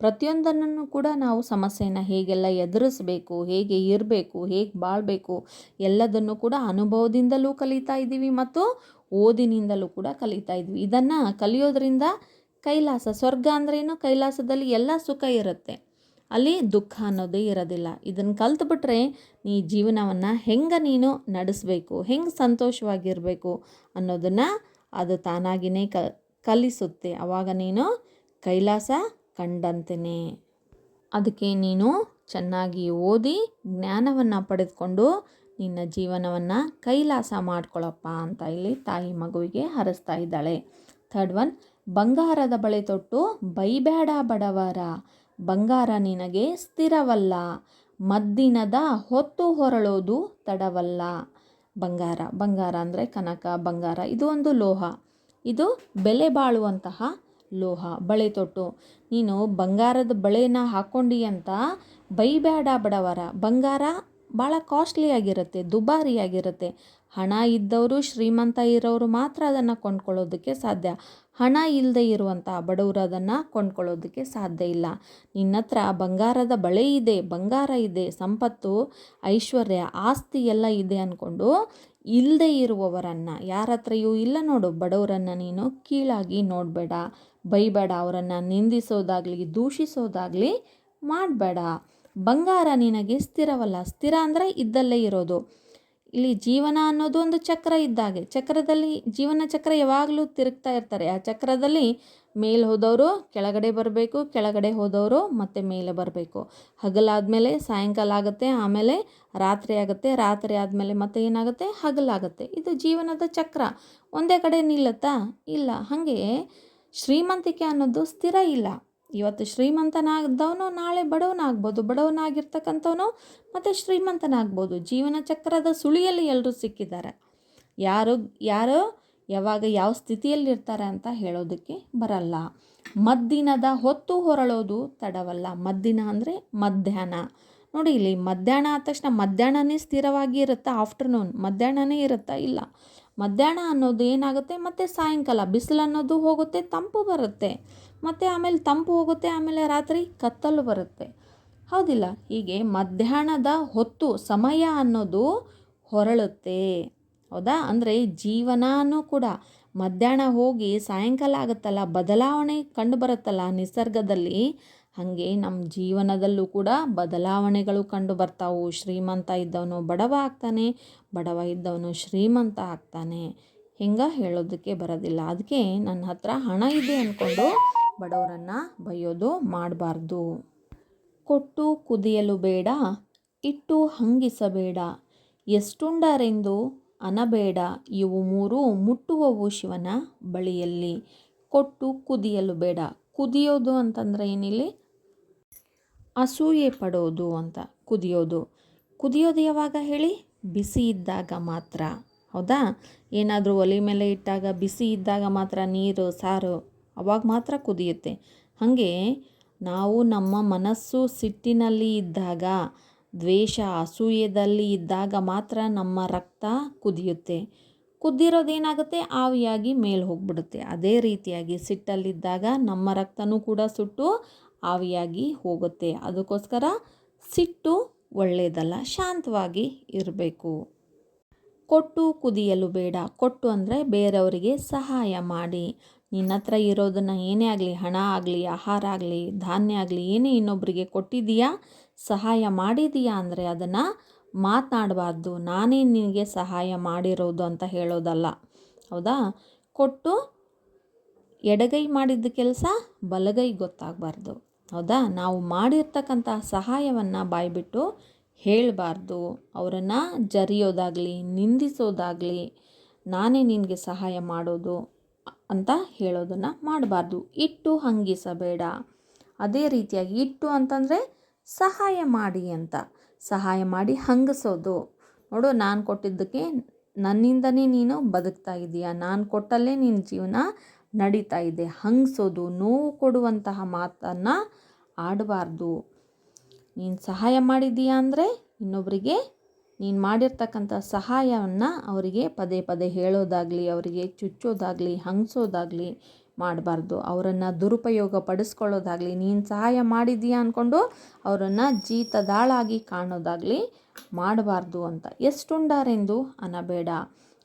S1: ಪ್ರತಿಯೊಂದನ್ನು ಕೂಡ ನಾವು ಸಮಸ್ಯೆಯನ್ನು ಹೇಗೆಲ್ಲ ಎದುರಿಸ್ಬೇಕು, ಹೇಗೆ ಇರಬೇಕು, ಹೇಗೆ ಬಾಳಬೇಕು ಎಲ್ಲದನ್ನು ಕೂಡ ಅನುಭವದಿಂದಲೂ ಕಲಿತಾ ಇದ್ದೀವಿ ಮತ್ತು ಓದಿನಿಂದಲೂ ಕೂಡ ಕಲಿತಾ ಇದ್ವಿ. ಇದನ್ನು ಕಲಿಯೋದ್ರಿಂದ ಕೈಲಾಸ, ಸ್ವರ್ಗ ಅಂದ್ರೇನು ಕೈಲಾಸದಲ್ಲಿ ಎಲ್ಲ ಸುಖ ಇರುತ್ತೆ. ಅಲ್ಲಿ ದುಃಖ ಅನ್ನೋದೇ ಇರೋದಿಲ್ಲ. ಇದನ್ನು ಕಲ್ತ್ಬಿಟ್ರೆ ನೀ ಜೀವನವನ್ನು ಹೆಂಗೆ ನೀನು ನಡೆಸಬೇಕು, ಹೆಂಗೆ ಸಂತೋಷವಾಗಿರಬೇಕು ಅನ್ನೋದನ್ನು ಅದು ತಾನಾಗಿಯೇ ಕಲಿಸುತ್ತೆ. ಆವಾಗ ನೀನು ಕೈಲಾಸ ಕಂಡಂತೆಯೇ ಅದಕ್ಕೆ ನೀನು ಚೆನ್ನಾಗಿ ಓದಿ ಜ್ಞಾನವನ್ನು ಪಡೆದುಕೊಂಡು ನಿನ್ನ ಜೀವನವನ್ನು ಕೈಲಾಸ ಮಾಡ್ಕೊಳಪ್ಪ ಅಂತ ಇಲ್ಲಿ ತಾಯಿ ಮಗುವಿಗೆ ಹರಿಸ್ತಾ ಇದ್ದಾಳೆ. ಥರ್ಡ್ ಒನ್, ಬಂಗಾರದ ಬಳೆ ತೊಟ್ಟು ಬೈಬೇಡ ಬಡವರ. ಬಂಗಾರ ನಿನಗೆ ಸ್ಥಿರವಲ್ಲ. ಮದ್ದಿನದ ಹೊತ್ತು ಹೊರಳೋದು ತಡವಲ್ಲ. ಬಂಗಾರ ಬಂಗಾರ ಅಂದರೆ ಕನಕ, ಬಂಗಾರ, ಇದು ಒಂದು ಲೋಹ. ಇದು ಬೆಲೆ ಬಾಳುವಂತಹ ಲೋಹ, ಬಳೆ ತೊಟ್ಟು. ನೀನು ಬಂಗಾರದ ಬಳೆನ ಹಾಕ್ಕೊಂಡಿ ಅಂತ ಬೈಬೇಡ ಬಡವರ. ಬಂಗಾರ ಭಾಳ ಕಾಸ್ಟ್ಲಿ ಆಗಿರುತ್ತೆ, ದುಬಾರಿಯಾಗಿರುತ್ತೆ. ಹಣ ಇದ್ದವರು ಶ್ರೀಮಂತ ಇರೋರು ಮಾತ್ರ ಅದನ್ನು ಕೊಂಡ್ಕೊಳ್ಳೋದಕ್ಕೆ ಸಾಧ್ಯ. ಹಣ ಇಲ್ಲದೆ ಇರುವಂಥ ಬಡವರು ಅದನ್ನು ಕೊಂಡ್ಕೊಳ್ಳೋದಕ್ಕೆ ಸಾಧ್ಯ ಇಲ್ಲ. ನಿನ್ನ ಹತ್ರ ಬಂಗಾರದ ಬಳೆ ಇದೆ, ಬಂಗಾರ ಇದೆ, ಸಂಪತ್ತು, ಐಶ್ವರ್ಯ, ಆಸ್ತಿ ಎಲ್ಲ ಇದೆ ಅಂದ್ಕೊಂಡು ಇಲ್ಲದೆ ಇರುವವರನ್ನು ಯಾರ ಹತ್ರಯೂ ಇಲ್ಲ ನೋಡು, ಬಡವರನ್ನು ನೀನು ಕೀಳಾಗಿ ನೋಡಬೇಡ. ಬೈಬೇಡ, ಅವರನ್ನು ನಿಂದಿಸೋದಾಗಲಿ, ದೂಷಿಸೋದಾಗಲಿ ಮಾಡಬೇಡ. ಬಂಗಾರ ನಿನಗೆ ಸ್ಥಿರವಲ್ಲ, ಸ್ಥಿರ ಅಂದರೆ ಇದ್ದಲ್ಲೇ ಇರೋದು. ಇಲ್ಲಿ ಜೀವನ ಅನ್ನೋದು ಒಂದು ಚಕ್ರ ಇದ್ದಾಗೆ. ಚಕ್ರದಲ್ಲಿ ಜೀವನ ಚಕ್ರ ಯಾವಾಗಲೂ ತಿರುಗ್ತಾ ಇರ್ತಾರೆ. ಆ ಚಕ್ರದಲ್ಲಿ ಮೇಲೆ ಹೋದವರು ಕೆಳಗಡೆ ಬರಬೇಕು, ಕೆಳಗಡೆ ಹೋದವರು ಮತ್ತೆ ಮೇಲೆ ಬರಬೇಕು. ಹಗಲಾದಮೇಲೆ ಸಾಯಂಕಾಲ ಆಗುತ್ತೆ, ಆಮೇಲೆ ರಾತ್ರಿ ಆಗುತ್ತೆ, ರಾತ್ರಿ ಆದಮೇಲೆ ಮತ್ತೆ ಏನಾಗುತ್ತೆ? ಹಗಲಾಗುತ್ತೆ. ಇದು ಜೀವನದ ಚಕ್ರ. ಒಂದೇ ಕಡೆ ನಿಲ್ಲತ್ತಾ? ಇಲ್ಲ. ಹಾಗೆ ಶ್ರೀಮಂತಿಕೆ ಅನ್ನೋದು ಸ್ಥಿರ ಇಲ್ಲ. ಇವತ್ತು ಶ್ರೀಮಂತನಾದವನು ನಾಳೆ ಬಡವನಾಗ್ಬೋದು. ಬಡವನಾಗಿರ್ತಕ್ಕಂಥವನು ಮತ್ತು ಶ್ರೀಮಂತನಾಗ್ಬೋದು. ಜೀವನ ಚಕ್ರದ ಸುಳಿಯಲ್ಲಿ ಎಲ್ಲರೂ ಸಿಕ್ಕಿದ್ದಾರೆ. ಯಾರು ಯಾರು ಯಾವಾಗ ಯಾವ ಸ್ಥಿತಿಯಲ್ಲಿರ್ತಾರೆ ಅಂತ ಹೇಳೋದಕ್ಕೆ ಬರಲ್ಲ. ಮದ್ದಿನದ ಹೊತ್ತು ಹೊರಳೋದು ತಡವಲ್ಲ. ಮದ್ದಿನ ಅಂದರೆ ಮಧ್ಯಾಹ್ನ. ನೋಡಿ ಇಲ್ಲಿ ಮಧ್ಯಾಹ್ನ ಆದ ತಕ್ಷಣ ಮಧ್ಯಾಹ್ನನೇ ಸ್ಥಿರವಾಗಿ ಇರುತ್ತಾ? ಆಫ್ಟರ್ನೂನ್. ಮಧ್ಯಾಹ್ನನೇ ಇರುತ್ತಾ? ಇಲ್ಲ. ಮಧ್ಯಾಹ್ನ ಅನ್ನೋದು ಏನಾಗುತ್ತೆ? ಮತ್ತು ಸಾಯಂಕಾಲ ಬಿಸಿಲು ಅನ್ನೋದು ಹೋಗುತ್ತೆ, ತಂಪು ಬರುತ್ತೆ. ಮತ್ತು ಆಮೇಲೆ ತಂಪು ಹೋಗುತ್ತೆ, ಆಮೇಲೆ ರಾತ್ರಿ ಕತ್ತಲು ಬರುತ್ತೆ. ಹೌದಿಲ್ಲ? ಹೀಗೆ ಮಧ್ಯಾಹ್ನದ ಹೊತ್ತು ಸಮಯ ಅನ್ನೋದು ಹೊರಳುತ್ತೆ. ಹೌದಾ? ಅಂದರೆ ಜೀವನನೂ ಕೂಡ ಮಧ್ಯಾಹ್ನ ಹೋಗಿ ಸಾಯಂಕಾಲ ಆಗುತ್ತಲ್ಲ, ಬದಲಾವಣೆ ಕಂಡು ಬರುತ್ತಲ್ಲ ನಿಸರ್ಗದಲ್ಲಿ. ಹಾಗೆ ನಮ್ಮ ಜೀವನದಲ್ಲೂ ಕೂಡ ಬದಲಾವಣೆಗಳು ಕಂಡು ಬರ್ತಾವು. ಶ್ರೀಮಂತ ಇದ್ದವನು ಬಡವ ಆಗ್ತಾನೆ, ಬಡವ ಇದ್ದವನು ಶ್ರೀಮಂತ ಆಗ್ತಾನೆ. ಹಿಂಗೆ ಹೇಳೋದಕ್ಕೆ ಬರೋದಿಲ್ಲ. ಅದಕ್ಕೆ ನನ್ನ ಹತ್ರ ಹಣ ಇದೆ ಅಂದ್ಕೊಂಡು ಬಡವರನ್ನು ಬೈಯೋದು ಮಾಡಬಾರ್ದು. ಕೊಟ್ಟು ಕುದಿಯಲು ಬೇಡ, ಇಟ್ಟು ಹಂಗಿಸಬೇಡ. ಎಷ್ಟುಂಡರೆಂದು ಅನಬೇಡ. ಇವು ಮೂರು ಮುಟ್ಟುವವು ಶಿವನ ಬಳಿಯಲ್ಲಿ. ಕೊಟ್ಟು ಕುದಿಯಲು ಬೇಡ. ಕುದಿಯೋದು ಅಂತಂದರೆ ಏನಿಲ್ಲಿ? ಅಸೂಯೆ ಪಡೋದು ಅಂತ ಕುದಿಯೋದು. ಕುದಿಯೋದು ಯಾವಾಗ ಹೇಳಿ? ಬಿಸಿ ಇದ್ದಾಗ ಮಾತ್ರ. ಹೌದಾ? ಏನಾದರೂ ಒಲೆ ಮೇಲೆ ಇಟ್ಟಾಗ ಬಿಸಿ ಇದ್ದಾಗ ಮಾತ್ರ ನೀರು, ಸಾರು ಅವಾಗ ಮಾತ್ರ ಕುದಿಯುತ್ತೆ. ಹಾಗೆ ನಾವು ನಮ್ಮ ಮನಸ್ಸು ಸಿಟ್ಟಿನಲ್ಲಿ ಇದ್ದಾಗ, ದ್ವೇಷ ಅಸೂಯೆದಲ್ಲಿ ಇದ್ದಾಗ ಮಾತ್ರ ನಮ್ಮ ರಕ್ತ ಕುದಿಯುತ್ತೆ. ಕುದ್ದಿರೋದೇನಾಗುತ್ತೆ ಆವಿಯಾಗಿ ಮೇಲೆ ಹೋಗ್ಬಿಡುತ್ತೆ. ಅದೇ ರೀತಿಯಾಗಿ ಸಿಟ್ಟಲ್ಲಿದ್ದಾಗ ನಮ್ಮ ರಕ್ತನೂ ಕೂಡ ಸುಟ್ಟು ಆವಿಯಾಗಿ ಹೋಗುತ್ತೆ. ಅದಕ್ಕೋಸ್ಕರ ಸಿಟ್ಟು ಒಳ್ಳೆಯದಲ್ಲ ಶಾಂತವಾಗಿ ಇರಬೇಕು. ಕೊಟ್ಟು ಕುದಿಯಲು ಬೇಡ. ಕೊಟ್ಟು ಅಂದರೆ ಬೇರೆಯವರಿಗೆ ಸಹಾಯ ಮಾಡಿ. ನಿನ್ನ ಹತ್ರ ಇರೋದನ್ನು ಏನೇ ಆಗಲಿ, ಹಣ ಆಗಲಿ, ಆಹಾರ ಆಗಲಿ, ಧಾನ್ಯ ಆಗಲಿ, ಏನೇ ಇನ್ನೊಬ್ಬರಿಗೆ ಕೊಟ್ಟಿದ್ದೀಯಾ, ಸಹಾಯ ಮಾಡಿದೀಯಾ ಅಂದರೆ ಅದನ್ನು ಮಾತನಾಡಬಾರ್ದು. ನಾನೇ ನಿನಗೆ ಸಹಾಯ ಮಾಡಿರೋದು ಅಂತ ಹೇಳೋದಲ್ಲ. ಹೌದಾ? ಕೊಟ್ಟು ಎಡಗೈ ಮಾಡಿದ್ದ ಕೆಲಸ ಬಲಗೈ ಗೊತ್ತಾಗಬಾರ್ದು. ಹೌದಾ? ನಾವು ಮಾಡಿರ್ತಕ್ಕಂಥ ಸಹಾಯವನ್ನು ಬಾಯ್ಬಿಟ್ಟು ಹೇಳಬಾರ್ದು. ಅವರನ್ನು ಜರಿಯೋದಾಗಲಿ, ನಿಂದಿಸೋದಾಗಲಿ ನಾನೇ ನಿನಗೆ ಸಹಾಯ ಮಾಡೋದು ಅಂತ ಹೇಳೋದನ್ನು ಮಾಡಬಾರ್ದು. ಇಟ್ಟು ಹಂಗಿಸಬೇಡ. ಅದೇ ರೀತಿಯಾಗಿ ಇಟ್ಟು ಅಂತಂದರೆ ಸಹಾಯ ಮಾಡಿ ಅಂತ. ಸಹಾಯ ಮಾಡಿ ಹಂಗಿಸೋದು. ನೋಡು, ನಾನು ಕೊಟ್ಟಿದ್ದಕ್ಕೆ ನನ್ನಿಂದನೇ ನೀನು ಬದುಕ್ತಾ ಇದೀಯ. ನಾನು ಕೊಟ್ಟಲ್ಲೇ ನಿನ್ನ ಜೀವನ ನಡೀತಾ ಇದೆ. ಹಂಗಿಸೋದು, ನೋವು ಕೊಡುವಂತಹ ಮಾತನ್ನು ಆಡಬಾರ್ದು. ನೀನು ಸಹಾಯ ಮಾಡಿದ್ದೀಯಾ ಅಂದರೆ ಇನ್ನೊಬ್ಬರಿಗೆ ನೀನು ಮಾಡಿರ್ತಕ್ಕಂಥ ಸಹಾಯವನ್ನು ಅವರಿಗೆ ಪದೇ ಪದೇ ಹೇಳೋದಾಗಲಿ, ಅವರಿಗೆ ಚುಚ್ಚೋದಾಗಲಿ, ಹಂಗ್ಸೋದಾಗಲಿ ಮಾಡಬಾರ್ದು. ಅವರನ್ನು ದುರುಪಯೋಗ ಪಡಿಸ್ಕೊಳ್ಳೋದಾಗಲಿ, ನೀನು ಸಹಾಯ ಮಾಡಿದ್ದೀಯಾ ಅಂದ್ಕೊಂಡು ಅವರನ್ನು ಜೀತದಾಳಾಗಿ ಕಾಣೋದಾಗಲಿ ಮಾಡಬಾರ್ದು ಅಂತ. ಎಷ್ಟುಂಡಾರೆಂದು ಅನ್ನಬೇಡ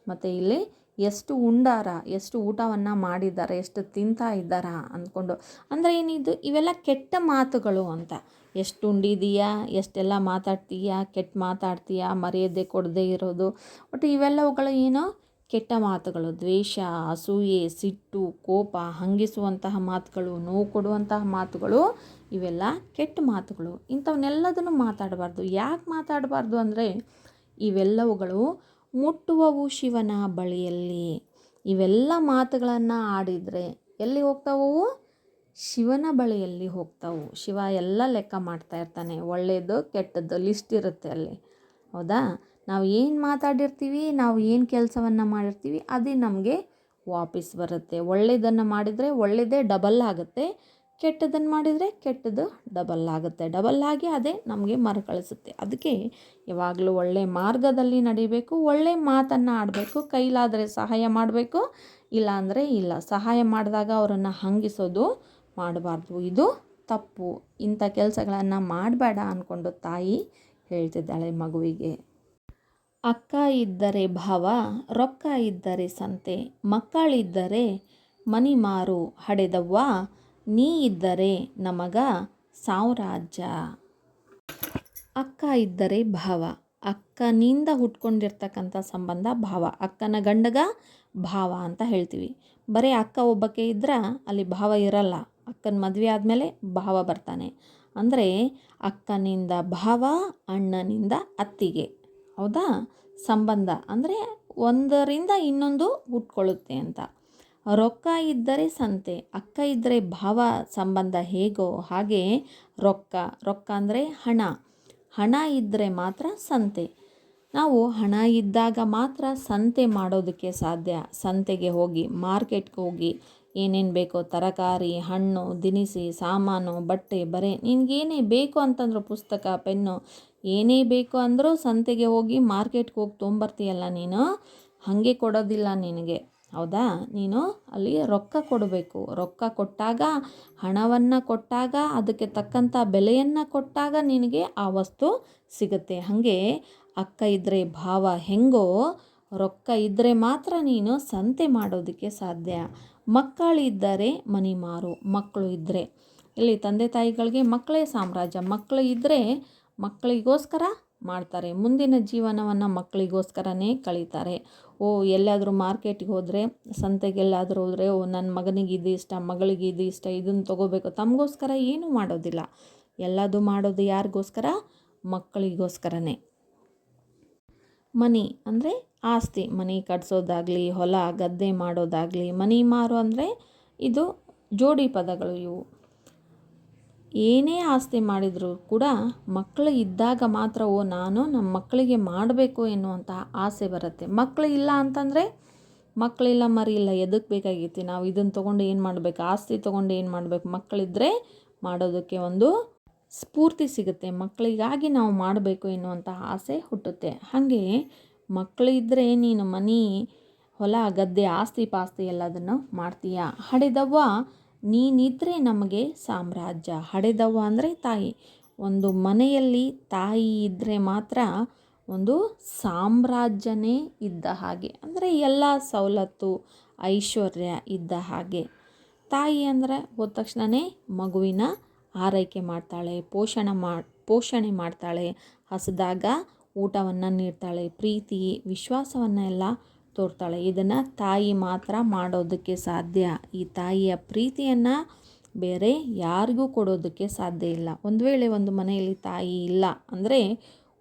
S1: ಮತ್ತು ಇಲ್ಲಿ ಎಷ್ಟು ಉಂಡಾರ, ಎಷ್ಟು ಊಟವನ್ನು ಮಾಡಿದ್ದಾರೆ ಎಷ್ಟು ತಿಂತಾ ಇದ್ದಾರ ಅಂದ್ಕೊಂಡು, ಅಂದರೆ ಏನಿದು, ಇವೆಲ್ಲ ಕೆಟ್ಟ ಮಾತುಗಳು ಅಂತ. ಎಷ್ಟು ಉಂಡಿದೀಯಾ, ಎಷ್ಟೆಲ್ಲ ಮಾತಾಡ್ತೀಯಾ, ಕೆಟ್ಟ ಮಾತಾಡ್ತೀಯಾ, ಮರ್ಯಾದೆ ಕೊಡದೇ ಇರೋದು. ಒಟ್ಟು ಇವೆಲ್ಲವುಗಳು ಏನು ಕೆಟ್ಟ ಮಾತುಗಳು, ದ್ವೇಷ, ಅಸೂಯೆ, ಸಿಟ್ಟು, ಕೋಪ, ಹಂಗಿಸುವಂತಹ ಮಾತುಗಳು, ನೋವು ಕೊಡುವಂತಹ ಮಾತುಗಳು, ಇವೆಲ್ಲ ಕೆಟ್ಟ ಮಾತುಗಳು. ಇಂಥವನ್ನೆಲ್ಲದನ್ನು ಮಾತಾಡಬಾರ್ದು. ಯಾಕೆ ಮಾತಾಡಬಾರ್ದು ಅಂದರೆ, ಇವೆಲ್ಲವುಗಳು ಮುಟ್ಟುವವು ಶಿವನ ಬಳಿಯಲ್ಲಿ. ಇವೆಲ್ಲ ಮಾತುಗಳನ್ನು ಆಡಿದರೆ ಎಲ್ಲಿ ಹೋಗ್ತಾವವು? ಶಿವನ ಬಳಿಯಲ್ಲಿ ಹೋಗ್ತಾವು. ಶಿವ ಎಲ್ಲ ಲೆಕ್ಕ ಮಾಡ್ತಾ ಇರ್ತಾನೆ. ಒಳ್ಳೆಯದು ಕೆಟ್ಟದ್ದು ಲಿಸ್ಟ್ ಇರುತ್ತೆ ಅಲ್ಲಿ. ಹೌದಾ? ನಾವು ಏನು ಮಾತಾಡಿರ್ತೀವಿ, ನಾವು ಏನು ಕೆಲಸವನ್ನು ಮಾಡಿರ್ತೀವಿ, ಅದೇ ನಮಗೆ ವಾಪಸ್ ಬರುತ್ತೆ. ಒಳ್ಳೆಯದನ್ನು ಮಾಡಿದರೆ ಒಳ್ಳೆಯದೇ ಡಬಲ್ ಆಗುತ್ತೆ. ಕೆಟ್ಟದನ್ನು ಮಾಡಿದರೆ ಕೆಟ್ಟದ್ದು ಡಬಲ್ ಆಗುತ್ತೆ. ಡಬಲ್ ಆಗಿ ಅದೇ ನಮಗೆ ಮರುಕಳಿಸುತ್ತೆ ಅದಕ್ಕೆ ಯಾವಾಗಲೂ ಒಳ್ಳೆಯ ಮಾರ್ಗದಲ್ಲಿ ನಡಿಬೇಕು ಒಳ್ಳೆಯ ಮಾತನ್ನು ಆಡಬೇಕು, ಕೈಲಾದರೆ ಸಹಾಯ ಮಾಡಬೇಕು, ಇಲ್ಲಾಂದರೆ ಇಲ್ಲ. ಸಹಾಯ ಮಾಡಿದಾಗ ಅವರನ್ನು ಹಂಗಿಸೋದು ಮಾಡಬಾರ್ದು. ಇದು ತಪ್ಪು. ಇಂಥ ಕೆಲಸಗಳನ್ನು ಮಾಡಬೇಡ ಅಂದ್ಕೊಂಡು ತಾಯಿ ಹೇಳ್ತಿದ್ದಾಳೆ ಮಗುವಿಗೆ. ಅಕ್ಕ ಇದ್ದರೆ ಭಾವ, ರೊಕ್ಕ ಇದ್ದರೆ ಸಂತೆ, ಮಕ್ಕಳಿದ್ದರೆ ಮನಿ ಮಾರು, ಹಡೆದವ್ವ ನೀ ಇದ್ದರೆ ನಮಗ ಸಾಮ್ರಾಜ್ಯ ಅಕ್ಕ ಇದ್ದರೆ ಭಾವ. ಅಕ್ಕನಿಂದ ಹುಟ್ಕೊಂಡಿರ್ತಕ್ಕಂಥ ಸಂಬಂಧ ಭಾವ. ಅಕ್ಕನ ಗಂಡಗ ಭಾವ ಅಂತ ಹೇಳ್ತೀವಿ. ಬರೀ ಅಕ್ಕ ಒಬ್ಬಕ್ಕೆ ಇದ್ದರೆ ಅಲ್ಲಿ ಭಾವ ಇರಲ್ಲ. ಅಕ್ಕನ ಮದುವೆ ಆದಮೇಲೆ ಭಾವ ಬರ್ತಾನೆ. ಅಂದರೆ ಅಕ್ಕನಿಂದ ಭಾವ, ಅಣ್ಣನಿಂದ ಅತ್ತಿಗೆ. ಹೌದಾ? ಸಂಬಂಧ. ಅಂದರೆ ಒಂದರಿಂದ ಇನ್ನೊಂದು ಹುಟ್ಕೊಳ್ಳುತ್ತೆ ಅಂತ. ರೊಕ್ಕ ಇದ್ದರೆ ಸಂತೆ, ಅಕ್ಕ ಇದ್ದರೆ ಭಾವ ಸಂಬಂಧ ಹೇಗೋ ಹಾಗೆ ರೊಕ್ಕ. ರೊಕ್ಕ ಅಂದರೆ ಹಣ. ಹಣ ಇದ್ದರೆ ಮಾತ್ರ ಸಂತೆ. ನಾವು ಹಣ ಇದ್ದಾಗ ಮಾತ್ರ ಸಂತೆ ಮಾಡೋದಕ್ಕೆ ಸಾಧ್ಯ. ಸಂತೆಗೆ ಹೋಗಿ, ಮಾರ್ಕೆಟ್ಗೆ ಹೋಗಿ ಏನೇನು ಬೇಕೋ ತರಕಾರಿ, ಹಣ್ಣು, ದಿನಸಿ, ಸಾಮಾನು, ಬಟ್ಟೆ, ಬರೆ ನಿನಗೇನೇ ಬೇಕು ಅಂತಂದ್ರು ಪುಸ್ತಕ, ಪೆನ್ನು, ಏನೇ ಬೇಕು ಅಂದರೂ ಸಂತೆಗೆ ಹೋಗಿ ಮಾರ್ಕೆಟ್ಗೆ ಹೋಗಿ ತೊಗೊಂಬರ್ತೀಯಲ್ಲ ನೀನು? ಹಾಗೆ ಕೊಡೋದಿಲ್ಲ ನಿನಗೆ. ಹೌದಾ? ನೀನು ಅಲ್ಲಿ ರೊಕ್ಕ ಕೊಡಬೇಕು. ರೊಕ್ಕ ಕೊಟ್ಟಾಗ, ಹಣವನ್ನು ಕೊಟ್ಟಾಗ, ಅದಕ್ಕೆ ತಕ್ಕಂಥ ಬೆಲೆಯನ್ನು ಕೊಟ್ಟಾಗ ನಿನಗೆ ಆ ವಸ್ತು ಸಿಗುತ್ತೆ. ಹಾಗೆ ಅಕ್ಕ ಇದ್ದರೆ ಭಾವ ಹೆಂಗೋ, ರೊಕ್ಕ ಇದ್ದರೆ ಮಾತ್ರ ನೀನು ಸಂತೆ ಮಾಡೋದಕ್ಕೆ ಸಾಧ್ಯ. ಮಕ್ಕಳಿದ್ದರೆ ಮನಿ ಮಾರು. ಮಕ್ಕಳು ಇದ್ದರೆ ಇಲ್ಲಿ ತಂದೆ ತಾಯಿಗಳಿಗೆ ಮಕ್ಕಳೇ ಸಾಮ್ರಾಜ್ಯ. ಮಕ್ಕಳು ಇದ್ದರೆ ಮಕ್ಕಳಿಗೋಸ್ಕರ ಮಾಡ್ತಾರೆ. ಮುಂದಿನ ಜೀವನವನ್ನು ಮಕ್ಕಳಿಗೋಸ್ಕರನೇ ಕಳೀತಾರೆ. ಓ, ಎಲ್ಲಾದರೂ ಮಾರ್ಕೆಟ್ಗೆ ಹೋದರೆ ಸಂತೆಗೆ ಎಲ್ಲಾದರೂ ಹೋದರೆ, ಓ ನನ್ನ ಮಗನಿಗೆ ಇದು ಇಷ್ಟ, ಮಗಳಿಗೆ ಇದು ಇಷ್ಟ ಇದನ್ನು ತೊಗೋಬೇಕು. ತಮಗೋಸ್ಕರ ಏನೂ ಮಾಡೋದಿಲ್ಲ. ಎಲ್ಲದು ಮಾಡೋದು ಯಾರಿಗೋಸ್ಕರ? ಮಕ್ಕಳಿಗೋಸ್ಕರನೇ. ಮನಿ ಅಂದರೆ ಆಸ್ತಿ. ಮನಿ ಕಟ್ಸೋದಾಗಲಿ, ಹೊಲ ಗದ್ದೆ ಮಾಡೋದಾಗಲಿ, ಮನಿ ಮಾರು ಅಂದರೆ ಇದು ಜೋಡಿ ಪದಗಳು ಇವು. ಏನೇ ಆಸ್ತಿ ಮಾಡಿದರೂ ಕೂಡ ಮಕ್ಕಳು ಇದ್ದಾಗ ಮಾತ್ರ, ಓ, ನಾನು ನಮ್ಮ ಮಕ್ಕಳಿಗೆ ಮಾಡಬೇಕು ಎನ್ನುವಂತಹ ಆಸೆ ಬರುತ್ತೆ. ಮಕ್ಕಳು ಇಲ್ಲ ಅಂತಂದರೆ ಮಕ್ಕಳಿಲ್ಲ ಮರಿ, ಇಲ್ಲ ಎದಕ್ಕೆ ಬೇಕಾಗಿತ್ತು ನಾವು ಇದನ್ನು ತೊಗೊಂಡು ಏನು ಮಾಡಬೇಕು? ಆಸ್ತಿ ತೊಗೊಂಡು ಏನು ಮಾಡಬೇಕು? ಮಕ್ಕಳಿದ್ದರೆ ಮಾಡೋದಕ್ಕೆ ಒಂದು ಸ್ಫೂರ್ತಿ ಸಿಗುತ್ತೆ. ಮಕ್ಕಳಿಗಾಗಿ ನಾವು ಮಾಡಬೇಕು ಎನ್ನುವಂಥ ಆಸೆ ಹುಟ್ಟುತ್ತೆ. ಹಾಗೆ ಮಕ್ಕಳಿದ್ದರೆ ನೀನು ಮನೆ, ಹೊಲ, ಗದ್ದೆ, ಆಸ್ತಿ, ಪಾಸ್ತಿ ಎಲ್ಲದನ್ನು ಮಾಡ್ತೀಯ? ಹಡೆದವ್ವ ನೀನಿದ್ರೆ ನಮಗೆ ಸಾಮ್ರಾಜ್ಯ. ಹಡೆದವ್ವ ಅಂದರೆ ತಾಯಿ. ಒಂದು ಮನೆಯಲ್ಲಿ ತಾಯಿ ಇದ್ದರೆ ಮಾತ್ರ ಒಂದು ಸಾಮ್ರಾಜ್ಯನೇ ಇದ್ದ ಹಾಗೆ. ಅಂದರೆ ಎಲ್ಲ ಸವಲತ್ತು, ಐಶ್ವರ್ಯ ಇದ್ದ ಹಾಗೆ. ತಾಯಿ ಅಂದರೆ ಹೋದ ತಕ್ಷಣವೇ ಮಗುವಿನ ಆರೈಕೆ ಮಾಡ್ತಾಳೆ, ಪೋಷಣೆ ಮಾಡಿ ಪೋಷಣೆ ಮಾಡ್ತಾಳೆ, ಹಸಿದಾಗ ಊಟವನ್ನು ನೀಡ್ತಾಳೆ, ಪ್ರೀತಿ ವಿಶ್ವಾಸವನ್ನು ಎಲ್ಲ ತೋರ್ತಾಳೆ. ಇದನ್ನು ತಾಯಿ ಮಾತ್ರ ಮಾಡೋದಕ್ಕೆ ಸಾಧ್ಯ. ಈ ತಾಯಿಯ ಪ್ರೀತಿಯನ್ನು ಬೇರೆ ಯಾರಿಗೂ ಕೊಡೋದಕ್ಕೆ ಸಾಧ್ಯ ಇಲ್ಲ. ಒಂದು ವೇಳೆ ಒಂದು ಮನೆಯಲ್ಲಿ ತಾಯಿ ಇಲ್ಲ ಅಂದರೆ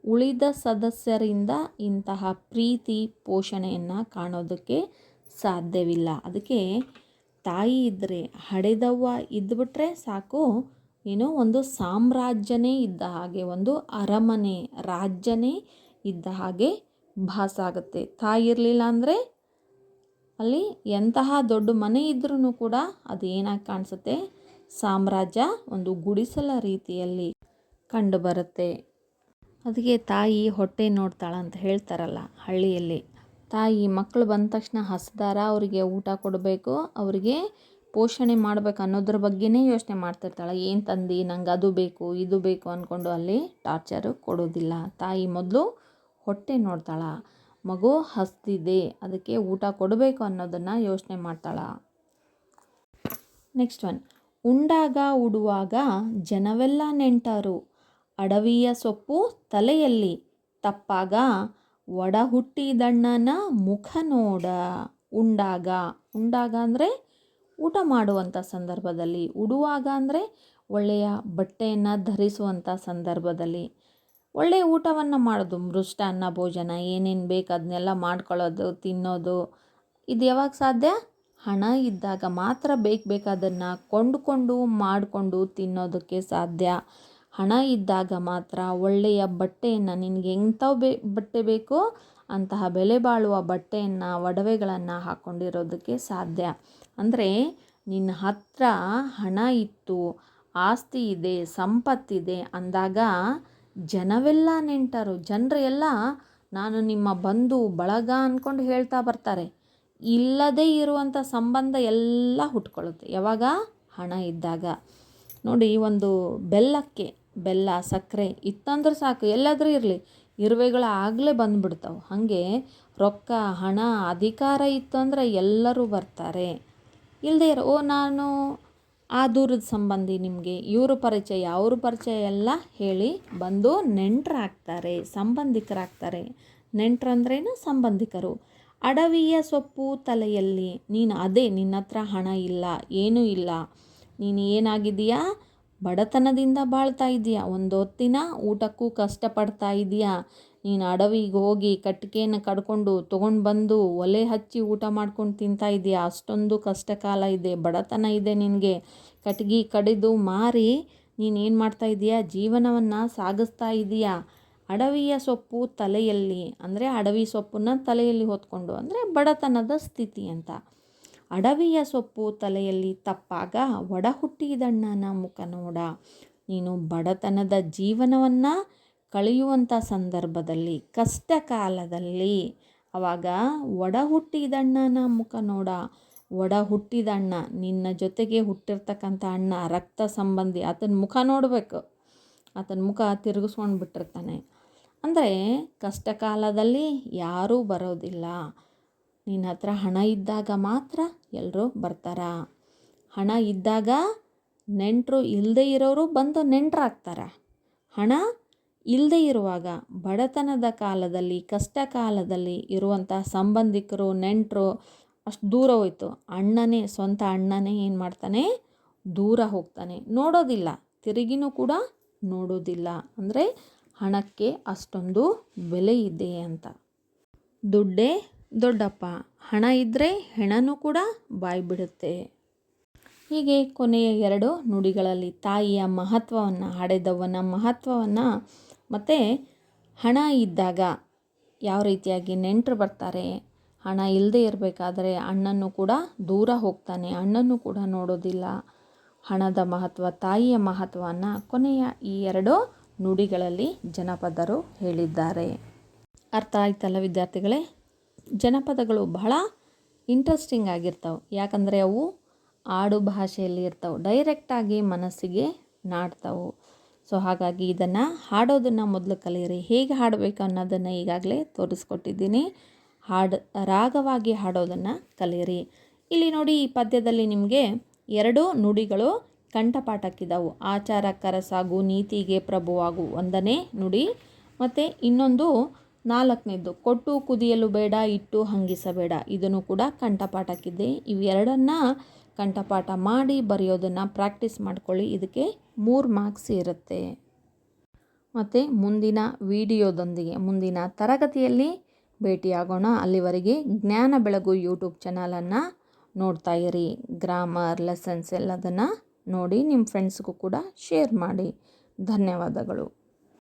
S1: ಉಳಿದ ಸದಸ್ಯರಿಂದ ಇಂತಹ ಪ್ರೀತಿ ಪೋಷಣೆಯನ್ನು ಕಾಣೋದಕ್ಕೆ ಸಾಧ್ಯವಿಲ್ಲ. ಅದಕ್ಕೆ ತಾಯಿ ಇದ್ದರೆ ಹಡೆದವ್ವ ಇದ್ದುಬಿಟ್ರೆ ಸಾಕು. ಏನೋ ಒಂದು ಸಾಮ್ರಾಜ್ಯನೇ ಇದ್ದ ಹಾಗೆ, ಒಂದು ಅರಮನೆ, ರಾಜ್ಯನೇ ಇದ್ದ ಹಾಗೆ ಭಾಸ ಆಗುತ್ತೆ. ತಾಯಿ ಇರಲಿಲ್ಲ ಅಂದರೆ ಅಲ್ಲಿ ಎಂತಹ ದೊಡ್ಡ ಮನೆ ಇದ್ರೂ ಕೂಡ ಅದು ಏನಾಗಿ ಕಾಣಿಸುತ್ತೆ? ಸಾಮ್ರಾಜ್ಯ ಒಂದು ಗುಡಿಸಲ ರೀತಿಯಲ್ಲಿ ಕಂಡುಬರುತ್ತೆ ಅದಕ್ಕೆ ತಾಯಿ ಹೊಟ್ಟೆ ನೋಡ್ತಾಳೆ ಅಂತ ಹೇಳ್ತಾರಲ್ಲ ಹಳ್ಳಿಯಲ್ಲಿ. ತಾಯಿ ಮಕ್ಕಳು ಬಂದ ತಕ್ಷಣ ಹಸ್ದಾರ, ಅವರಿಗೆ ಊಟ ಕೊಡಬೇಕು, ಅವರಿಗೆ ಪೋಷಣೆ ಮಾಡಬೇಕು ಅನ್ನೋದ್ರ ಬಗ್ಗೆನೇ ಯೋಚನೆ ಮಾಡ್ತಿರ್ತಾಳೆ. ಏನು ತಂದು, ನಂಗೆ ಅದು ಬೇಕು, ಇದು ಬೇಕು ಅಂದ್ಕೊಂಡು ಅಲ್ಲಿ ಟಾರ್ಚರು ಕೊಡೋದಿಲ್ಲ. ತಾಯಿ ಮೊದಲು ಹೊಟ್ಟೆ ನೋಡ್ತಾಳ. ಮಗು ಹಸ್ತಿದೆ, ಅದಕ್ಕೆ ಊಟ ಕೊಡಬೇಕು ಅನ್ನೋದನ್ನು ಯೋಚನೆ ಮಾಡ್ತಾಳ. Next one. ಉಂಡಾಗ ಉಡುವಾಗ ಜನವೆಲ್ಲ ನೆಂಟರು. ಅಡವಿಯ ಸೊಪ್ಪು ತಲೆಯಲ್ಲಿ. ತಪ್ಪಾಗ ಒಡ ಹುಟ್ಟಿದಣ್ಣನ ಮುಖ ನೋಡ. ಉಂಡಾಗ. ಉಂಡಾಗ ಅಂದರೆ ಊಟ ಮಾಡುವಂಥ ಸಂದರ್ಭದಲ್ಲಿ. ಉಡುವಾಗ ಅಂದರೆ ಒಳ್ಳೆಯ ಬಟ್ಟೆಯನ್ನು ಧರಿಸುವಂಥ ಸಂದರ್ಭದಲ್ಲಿ. ಒಳ್ಳೆಯ ಊಟವನ್ನು ಮಾಡೋದು ಮೃಷ್ಟಾನ್ನ ಭೋಜನ, ಏನೇನು ಬೇಕು ಅದನ್ನೆಲ್ಲ ಮಾಡ್ಕೊಳ್ಳೋದು, ತಿನ್ನೋದು, ಇದು ಯಾವಾಗ ಸಾಧ್ಯ? ಹಣ ಇದ್ದಾಗ ಮಾತ್ರ ಬೇಕು ಬೇಕಾದನ್ನು ಕೊಂಡುಕೊಂಡು ಮಾಡಿಕೊಂಡು ತಿನ್ನೋದಕ್ಕೆ ಸಾಧ್ಯ. ಹಣ ಇದ್ದಾಗ ಮಾತ್ರ ಒಳ್ಳೆಯ ಬಟ್ಟೆಯನ್ನು ನಿನಗೆ ಎಂಥವು ಬೇ, ಬಟ್ಟೆ ಬೇಕು ಅಂತಹ ಬೆಲೆ ಬಾಳುವ ಬಟ್ಟೆಯನ್ನು, ಒಡವೆಗಳನ್ನು ಹಾಕ್ಕೊಂಡಿರೋದಕ್ಕೆ ಸಾಧ್ಯ. ಅಂದರೆ ನಿನ್ನ ಹತ್ರ ಹಣ ಇತ್ತು, ಆಸ್ತಿ ಇದೆ, ಸಂಪತ್ತಿದೆ ಅಂದಾಗ ಜನವೆಲ್ಲ ನೆಂಟರು ಜನರು ಎಲ್ಲ ನಾನು ನಿಮ್ಮ ಬಂಧು, ಬಳಗ ಅಂದ್ಕೊಂಡು ಹೇಳ್ತಾ ಬರ್ತಾರೆ. ಇಲ್ಲದೇ ಇರುವಂಥ ಸಂಬಂಧ ಎಲ್ಲ ಹುಟ್ಕೊಳ್ಳುತ್ತೆ. ಯಾವಾಗ? ಹಣ ಇದ್ದಾಗ. ನೋಡಿ ಒಂದು ಬೆಲ್ಲಕ್ಕೆ, ಬೆಲ್ಲ, ಸಕ್ಕರೆ ಇತ್ತಂದ್ರೆ ಸಾಕು, ಎಲ್ಲಾದರೂ ಇರಲಿ. ಇರುವೆಗಳು ಆಗಲೇ ಬಂದುಬಿಡ್ತಾವೆ. ಹಾಗೆ ರೊಕ್ಕ, ಹಣ, ಅಧಿಕಾರ ಇತ್ತು ಅಂದರೆ ಎಲ್ಲರೂ ಬರ್ತಾರೆ. ಇಲ್ಲದೇ ಇರೋ, ಓ, ನಾನು ಆ ದೂರದ ಸಂಬಂಧಿ ನಿಮಗೆ ಇವ್ರ ಪರಿಚಯ, ಅವ್ರ ಪರಿಚಯ ಎಲ್ಲ ಹೇಳಿ ಬಂದು ನೆಂಟರಾಗ್ತಾರೆ, ಸಂಬಂಧಿಕರಾಗ್ತಾರೆ. ನೆಂಟ್ರಂದ್ರೇನು? ಸಂಬಂಧಿಕರು. ಅಡವಿಯ ಸೊಪ್ಪು ತಲೆಯಲ್ಲಿ, ನೀನು ಅದೇ ನಿನ್ನ ಹತ್ರ ಹಣ ಇಲ್ಲ, ಏನೂ ಇಲ್ಲ. ನೀನು ಏನಾಗಿದೆಯಾ ಬಡತನದಿಂದ ಬಾಳ್ತಾ ಇದೆಯಾ? ಒಂದು ಹೊತ್ತಿನ ಊಟಕ್ಕೂ ಕಷ್ಟಪಡ್ತಾ ಇದೆಯಾ? ನೀನು ಅಡವಿಗೆ ಹೋಗಿ ಕಟ್ಟಿಗೆನ ಕಡ್ಕೊಂಡು ತೊಗೊಂಡು ಬಂದು ಒಲೆ ಹಚ್ಚಿ ಊಟ ಮಾಡ್ಕೊಂಡು ತಿಂತಾ ಇದೆಯಾ ಅಷ್ಟೊಂದು ಕಷ್ಟ ಕಾಲ ಇದೆ, ಬಡತನ ಇದೆ ನಿನಗೆ. ಕಟ್ಗೆ ಕಡಿದು ಮಾರಿ, ನೀನು ಏನು ಮಾಡ್ತಾ ಇದೀಯಾ ಜೀವನವನ್ನು ಸಾಗಿಸ್ತಾ ಇದೀಯಾ ಅಡವಿಯ ಸೊಪ್ಪು ತಲೆಯಲ್ಲಿ, ಅಂದರೆ ಅಡವಿ ಸೊಪ್ಪನ್ನು ತಲೆಯಲ್ಲಿ ಹೊತ್ಕೊಂಡು, ಅಂದರೆ ಬಡತನದ ಸ್ಥಿತಿ ಅಂತ. ಅಡವಿಯ ಸೊಪ್ಪು ತಲೆಯಲ್ಲಿ ತಪ್ಪಾಗ ಒಡ ಹುಟ್ಟಿದಣ್ಣನ ಮುಖ ನೋಡ. ನೀನು ಬಡತನದ ಜೀವನವನ್ನು ಕಳೆಯುವಂಥ ಸಂದರ್ಭದಲ್ಲಿ ಕಷ್ಟ ಕಾಲದಲ್ಲಿ ಅವಾಗ ಒಡ ಹುಟ್ಟಿದಣ್ಣನ ಮುಖ ನೋಡ. ಒಡ ಹುಟ್ಟಿದ ಅಣ್ಣ, ನಿನ್ನ ಜೊತೆಗೆ ಹುಟ್ಟಿರ್ತಕ್ಕಂಥ ಅಣ್ಣ, ರಕ್ತ ಸಂಬಂಧಿ, ಆತನ ಮುಖ ನೋಡಬೇಕು. ಆತನ ಮುಖ ತಿರುಗಿಸ್ಕೊಂಡು ಬಿಟ್ಟಿರ್ತಾನೆ. ಅಂದರೆ ಕಷ್ಟ ಕಾಲದಲ್ಲಿ ಯಾರೂ ಬರೋದಿಲ್ಲ. ನಿನ್ನ ಹತ್ರ ಹಣ ಇದ್ದಾಗ ಮಾತ್ರ ಎಲ್ಲರೂ ಬರ್ತಾರ. ಹಣ ಇದ್ದಾಗ ನೆಂಟರು ಇಲ್ಲದೇ ಇರೋರು ಬಂದು ನೆಂಟರಾಗ್ತಾರೆ. ಹಣ ಇಲ್ಲದೇ ಇರುವಾಗ ಬಡತನದ ಕಾಲದಲ್ಲಿ ಕಷ್ಟ ಕಾಲದಲ್ಲಿ ಇರುವಂಥ ಸಂಬಂಧಿಕರು, ನೆಂಟರು ಅಷ್ಟು ದೂರ ಹೋಯ್ತು. ಅಣ್ಣನೇ, ಸ್ವಂತ ಅಣ್ಣನೇ ಏನು ಮಾಡ್ತಾನೆ? ದೂರ ಹೋಗ್ತಾನೆ. ನೋಡೋದಿಲ್ಲ. ತಿರುಗಿನೂ ಕೂಡ ನೋಡೋದಿಲ್ಲ. ಅಂದರೆ ಹಣಕ್ಕೆ ಅಷ್ಟೊಂದು ಬೆಲೆ ಇದೆ ಅಂತ. ದುಡ್ಡೇ ದೊಡ್ಡಪ್ಪ. ಹಣ ಇದ್ದರೆ ಹೆಣನೂ ಕೂಡ ಬಾಯಿ ಬಿಡುತ್ತೆ. ಹೀಗೆ ಕೊನೆಯ ಎರಡು ನುಡಿಗಳಲ್ಲಿ ತಾಯಿಯ ಮಹತ್ವವನ್ನು, ಹಡೆದವನ ಮಹತ್ವವನ್ನು ಮತ್ತು ಹಣ ಇದ್ದಾಗ ಯಾವ ರೀತಿಯಾಗಿ ನೆಂಟರು ಬರ್ತಾರೆ, ಹಣ ಇಲ್ಲದೆ ಇರಬೇಕಾದ್ರೆ ಅಣ್ಣನೂ ಕೂಡ ದೂರ ಹೋಗ್ತಾನೆ, ಅಣ್ಣನೂ ಕೂಡ ನೋಡೋದಿಲ್ಲ. ಹಣದ ಮಹತ್ವ, ತಾಯಿಯ ಮಹತ್ವವನ್ನು ಕೊನೆಯ ಈ ಎರಡು ನುಡಿಗಳಲ್ಲಿ ಜನಪದರು ಹೇಳಿದ್ದಾರೆ. ಅರ್ಥ ಆಯ್ತಲ್ಲ ವಿದ್ಯಾರ್ಥಿಗಳೇ? ಜನಪದಗಳು ಬಹಳ ಇಂಟ್ರೆಸ್ಟಿಂಗ್ ಆಗಿರ್ತವೆ. ಯಾಕಂದರೆ ಅವು ಆಡು ಭಾಷೆಯಲ್ಲಿ ಇರ್ತಾವೆ ಡೈರೆಕ್ಟಾಗಿ ಮನಸ್ಸಿಗೆ ನಾಡ್ತಾವೆ ಸೊ ಹಾಗಾಗಿ ಇದನ್ನು ಹಾಡೋದನ್ನು ಮೊದಲು ಕಲಿಯಿರಿ. ಹೇಗೆ ಹಾಡಬೇಕು ಅನ್ನೋದನ್ನು ಈಗಾಗಲೇ ತೋರಿಸ್ಕೊಟ್ಟಿದ್ದೀನಿ. ಹಾಡು, ರಾಗವಾಗಿ ಹಾಡೋದನ್ನು ಕಲಿಯಿರಿ. ಇಲ್ಲಿ ನೋಡಿ ಈ ಪದ್ಯದಲ್ಲಿ ನಿಮಗೆ ಎರಡು ನುಡಿಗಳು ಕಂಠಪಾಠಕ್ಕಿದ್ದಾವು ಆಚಾರ ಕರಸಾಗು ನೀತಿಗೆ ಪ್ರಭುವಾಗು ಒಂದನೇ ನುಡಿ. ಮತ್ತು ಇನ್ನೊಂದು ನಾಲ್ಕನೇದು ಕೊಟ್ಟು, ಕುದಿಯಲು ಬೇಡ, ಇಟ್ಟು, ಹಂಗಿಸಬೇಡ. ಇದನ್ನು ಕೂಡ ಕಂಠಪಾಠಕ್ಕಿದೆ. ಇವೆರಡನ್ನು ಕಂಠಪಾಠ ಮಾಡಿ ಬರೆಯೋದನ್ನು ಪ್ರಾಕ್ಟೀಸ್ ಮಾಡ್ಕೊಳ್ಳಿ. ಇದಕ್ಕೆ ಮೂರು ಮಾರ್ಕ್ಸ್ ಇರುತ್ತೆ. ಮತ್ತು ಮುಂದಿನ ವಿಡಿಯೋದೊಂದಿಗೆ, ಮುಂದಿನ ತರಗತಿಯಲ್ಲಿ ಭೇಟಿಯಾಗೋಣ. ಅಲ್ಲಿವರೆಗೆ ಜ್ಞಾನ ಬೆಳಗು ಯೂಟ್ಯೂಬ್ ಚಾನಲನ್ನು ನೋಡ್ತಾ ಇರಿ. ಗ್ರಾಮರ್ ಲೆಸನ್ಸ್ ಎಲ್ಲದನ್ನು ನೋಡಿ ನಿಮ್ಮ ಫ್ರೆಂಡ್ಸ್ಗೂ ಕೂಡ ಶೇರ್ ಮಾಡಿ. ಧನ್ಯವಾದಗಳು.